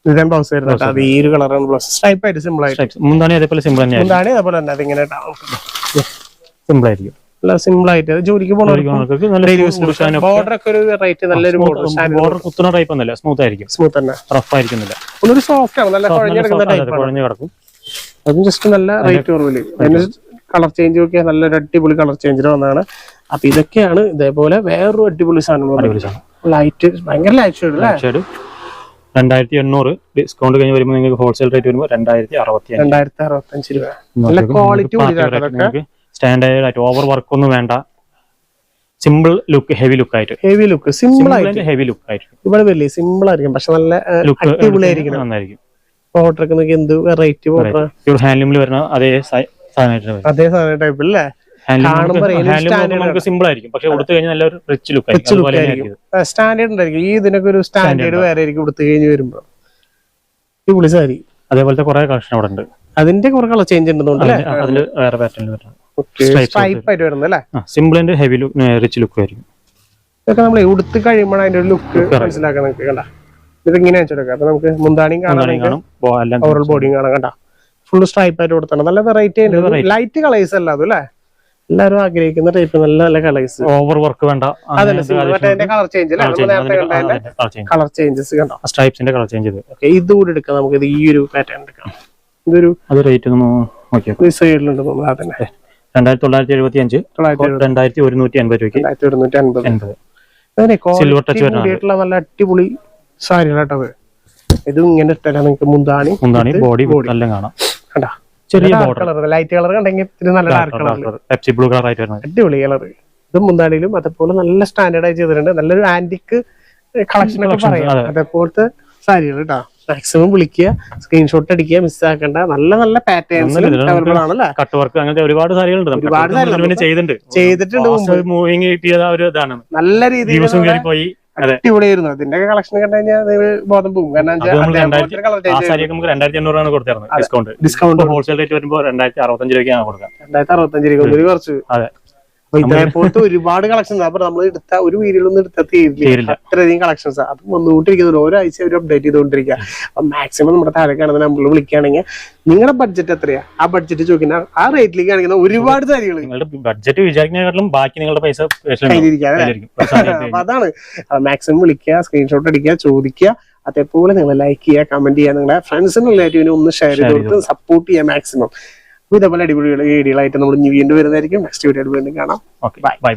[SPEAKER 1] ഡിസൈൻ ബ്ലൗസ് വരുന്നത് അത് ഈ ഒരു കളറാണ് ബ്ലൗസ് സ്ട്രൈപ്പ് ആയിട്ട് സിമ്പിൾ ആയിട്ട്.
[SPEAKER 2] മുന്താണി അതേപോലെ സിമ്പിൾ തന്നെയായിരിക്കും.
[SPEAKER 1] എന്താണ് അതേപോലെ തന്നെ. അതിങ്ങനെ
[SPEAKER 2] സിമ്പിൾ ആയിരിക്കും.
[SPEAKER 1] സിമ്പിൾ ആയിട്ട് ജോലിക്ക്
[SPEAKER 2] പോകുന്ന
[SPEAKER 1] ബോർഡർ ഒക്കെ ഒരു വെറൈറ്റി നല്ലൊരു ബോർഡർ
[SPEAKER 2] കുത്തുന്ന ടൈപ്പ് ഒന്നല്ല സ്മൂത്ത് ആയിരിക്കും.
[SPEAKER 1] സ്മൂത്ത് തന്നെ.
[SPEAKER 2] റഫ് ആയിരിക്കുന്നില്ല.
[SPEAKER 1] ഒന്നൊരു സോഫ്റ്റ് ആണ് നല്ല കുഴഞ്ഞെടുക്കുന്ന ടൈപ്പ്
[SPEAKER 2] കുഴഞ്ഞു കിടക്കും.
[SPEAKER 1] അതും ജസ്റ്റ് നല്ല റേറ്റ് കുറവിൽ. കളർ ചേഞ്ച് ഒക്കെ നല്ലൊരു അടിപൊളി കളർ ചേഞ്ചിന് വന്നതാണ്. അപ്പൊ ഇതൊക്കെയാണ് ഇതേപോലെ വേറൊരു അടിപൊളി സാധനം. ലൈറ്റ് ഭയങ്കര ലൈറ്റ് ഷെയ്ഡ് അല്ലേ?
[SPEAKER 2] രണ്ടായിരത്തി എണ്ണൂറ് ഡിസ്കൗണ്ട് കഴിഞ്ഞ് വരുമ്പോൾ നിങ്ങൾക്ക് ഹോൾസെയിൽ റേറ്റ് വരുമ്പോൾ രണ്ടായിരത്തി അറുപത്തി അഞ്ച്
[SPEAKER 1] രണ്ടായിരത്തി അറുപത്തഞ്ച് രൂപ നല്ല ക്വാളിറ്റി
[SPEAKER 2] സ്റ്റാൻഡേർഡ് ആയിട്ട് ഓവർ വർക്ക് ഒന്നും വേണ്ട. സിമ്പിൾ ലുക്ക് ഹെവി ലുക്ക് ആയിട്ട്
[SPEAKER 1] ഹെവി ലുക്ക് സിമ്പിൾ ആയിട്ട്.
[SPEAKER 2] ഹെവി ലുക്ക് ആയിട്ട്
[SPEAKER 1] ഇവിടെ വലിയ സിമ്പിൾ ആയിരിക്കും പക്ഷെ നല്ല ആയിരിക്കും
[SPEAKER 2] നന്നായിരിക്കും.
[SPEAKER 1] ഒക്കെ നോക്കി എന്ത് വെറൈറ്റി
[SPEAKER 2] പ്യൂർ ഹാൻഡ്ലൂമിൽ വരുന്ന അതേ
[SPEAKER 1] അതേ സാധനം ടൈപ്പ് അല്ലേ
[SPEAKER 2] നമുക്ക് സിമ്പിൾ ആയിരിക്കും പക്ഷെ കൊടുത്തു കഴിഞ്ഞാൽ നല്ലൊരു റിച്ച് ലുക്ക് ആയിരിക്കും.
[SPEAKER 1] സ്റ്റാൻഡേർഡ് ഉണ്ടായിരിക്കും. ഈ ഇതിനൊക്കെ ഒരു സ്റ്റാൻഡേർഡ് വേറെ ആയിരിക്കും കൊടുത്തു കഴിഞ്ഞ് വരുമ്പോ. അടിപൊളി സാരി.
[SPEAKER 2] അതേപോലത്തെ കുറെ കളക്ഷൻ അവിടെ ഉണ്ട്.
[SPEAKER 1] അതിന്റെ കുറെ കളർ ചേഞ്ച് ഉണ്ടെന്നുണ്ട് അല്ലേ?
[SPEAKER 2] അതിൽ വേറെ പാറ്റേണിൽ വരുന്നത് Stripes
[SPEAKER 1] സ്ട്രൈപ്പ് വരുന്നത് അല്ലേ?
[SPEAKER 2] Simple and heavy look rich look ആയിരിക്കും.
[SPEAKER 1] ഇതൊക്കെ നമ്മൾ ഉടുത്ത് കഴിയുമ്പോൾ അതിന്റെ ഒരു ലുക്ക് മനസ്സിലാക്കണം കണ്ട? ഇതിങ്ങനെ വെച്ചെടുക്കാം അപ്പൊ നമുക്ക് മുന്താണിയും കാണാൻ ഓവറോൾ ബോഡിയും കാണാൻ കണ്ട? ഫുൾ സ്ട്രൈപ്പ് ആയിട്ട് കൊടുത്താണ്. നല്ല വെറൈറ്റി ലൈറ്റ് കളേഴ്സ് അല്ല അതും അല്ലേ? എല്ലാവരും ആഗ്രഹിക്കുന്ന ടൈപ്പ് നല്ല നല്ല കളേഴ്സ്
[SPEAKER 2] ഓവർ വർക്ക് വേണ്ട.
[SPEAKER 1] കളർ ചേഞ്ച് കളർ ചേഞ്ചസ് കണ്ടോ
[SPEAKER 2] സ്ട്രൈപ്സിന്റെ കളർ ചേഞ്ച് ചെയ്ത്.
[SPEAKER 1] ഇത് കൂടി എടുക്കാം. നമുക്ക് ഇത് ഈ ഒരു പാറ്റേൺ എടുക്കാം. ഇതൊരു
[SPEAKER 2] അത് റേറ്റ്
[SPEAKER 1] സൈഡിലുണ്ട് അതന്നെ
[SPEAKER 2] രണ്ടായിരത്തി തൊള്ളായിരത്തി എഴുപത്തി അഞ്ച് രണ്ടായിരത്തി ഒരുന്നൂറ്റി എൺപത് രൂപയ്ക്ക്
[SPEAKER 1] ഒരുന്നൂറ്റി അൻപത്
[SPEAKER 2] വരുന്നത്.
[SPEAKER 1] കൂടിയിട്ടുള്ള നല്ല അടിപൊളി സാരികളാട്ടത് ഇത് ഇങ്ങനെ നിങ്ങൾക്ക് മുന്താണി
[SPEAKER 2] മുന്താണി ബോഡി എല്ലാം കാണാം.
[SPEAKER 1] കണ്ടാ?
[SPEAKER 2] ചെറിയ
[SPEAKER 1] കളർ ലൈറ്റ് കളർ കണ്ടെങ്കിൽ നല്ല dark colour
[SPEAKER 2] Pepsi blue colour ആയിട്ട് വരുന്നത്.
[SPEAKER 1] അടിപൊളി കളർ ഇത് മുന്താണിയിലും അതേപോലെ നല്ല സ്റ്റാൻഡേർഡ് ആയി ചെയ്തിട്ടുണ്ട്. നല്ലൊരു ആന്റിക് കളക്ഷൻ ഒക്കെ പറയാം.
[SPEAKER 2] അതെ.
[SPEAKER 1] അതേപോലത്തെ സാരികൾ കേട്ടോ മാക്സിമം വിളിക്കുക സ്ക്രീൻഷോട്ട് അടിക്കുക മിസ്സാക്കണ്ട നല്ല നല്ല പാറ്റേൺസ് അവൈലബിൾ ആണല്ലേ
[SPEAKER 2] കട്ട് വർക്ക് അങ്ങനത്തെ ഒരുപാട് സാരികളുണ്ട് ചെയ്തിട്ടുണ്ട്.
[SPEAKER 1] ചെയ്തിട്ടുണ്ട്
[SPEAKER 2] മൂവിങ് കിട്ടിയത് ഒരു ഇതാണ്.
[SPEAKER 1] നല്ല രീതിയിൽ
[SPEAKER 2] പോയി
[SPEAKER 1] അടിപൊളിയായിരുന്നു. അതിന്റെ കളക്ഷൻ കണ്ടു കഴിഞ്ഞാൽ ബോധം പോകും കാരണം
[SPEAKER 2] ഡിസ്കൗണ്ട്
[SPEAKER 1] ഡിസ്കൗണ്ട്
[SPEAKER 2] ഹോൾസെയിൽ റേറ്റ് വരുമ്പോൾ രണ്ടായിരത്തി അറുപത്തഞ്ച് രൂപയ്ക്കാണ് കൊടുക്കുക.
[SPEAKER 1] രണ്ടായിരത്തി അറുപത്തഞ്ച് രൂപ കുറച്ച്.
[SPEAKER 2] അതെ.
[SPEAKER 1] ഇതേപോലത്തെ ഒരുപാട് കളക്ഷൻസ് അപ്പൊ നമ്മൾ എടുത്ത ഒരു വീഡിയോയിലൊന്നും എടുത്ത തീരില്ല. അത്രയധികം കളക്ഷൻസ് അത് വന്നുകൊണ്ടിരിക്കുന്നത് ഓരോ ആഴ്ച അവർ അപ്ഡേറ്റ് ചെയ്തുകൊണ്ടിരിക്കുക. അപ്പൊ മാക്സിമം നമ്മുടെ താഴെ കാണുന്ന നമ്പറിൽ വിളിക്കുകയാണെങ്കിൽ നിങ്ങളുടെ ബഡ്ജറ്റ് എത്രയാ? ആ ബഡ്ജറ്റ് ചോദിക്കുന്ന ആ റേറ്റിലേക്ക് കാണിക്കുന്ന ഒരുപാട് കാര്യങ്ങൾ
[SPEAKER 2] നിങ്ങളുടെ ബഡ്ജറ്റ് വിചാരിക്കുന്നതിനെക്കാളും ബാക്കി നിങ്ങളുടെ പൈസ
[SPEAKER 1] അതാണ്. മാക്സിമം വിളിക്കുക സ്ക്രീൻഷോട്ട് അടിക്കുക ചോദിക്കുക. അതേപോലെ നിങ്ങൾ ലൈക്ക് ചെയ്യുക കമന്റ് ചെയ്യുക. നിങ്ങളുടെ ഫ്രണ്ട്സിനും റിലേറ്റീവിനും ഒന്ന് ഷെയർ ചെയ്ത് കൊടുത്ത് സപ്പോർട്ട് ചെയ്യുക മാക്സിമം അപ്പൊ ഇതേപോലെ അടിപൊളി ഐഡിയകളായിട്ട് നമ്മൾ ഇനി വീണ്ടും വരുന്നതായിരിക്കും. നെക്സ്റ്റ് വീഡിയോ വീണ്ടും കാണാം.
[SPEAKER 2] Okay bye bye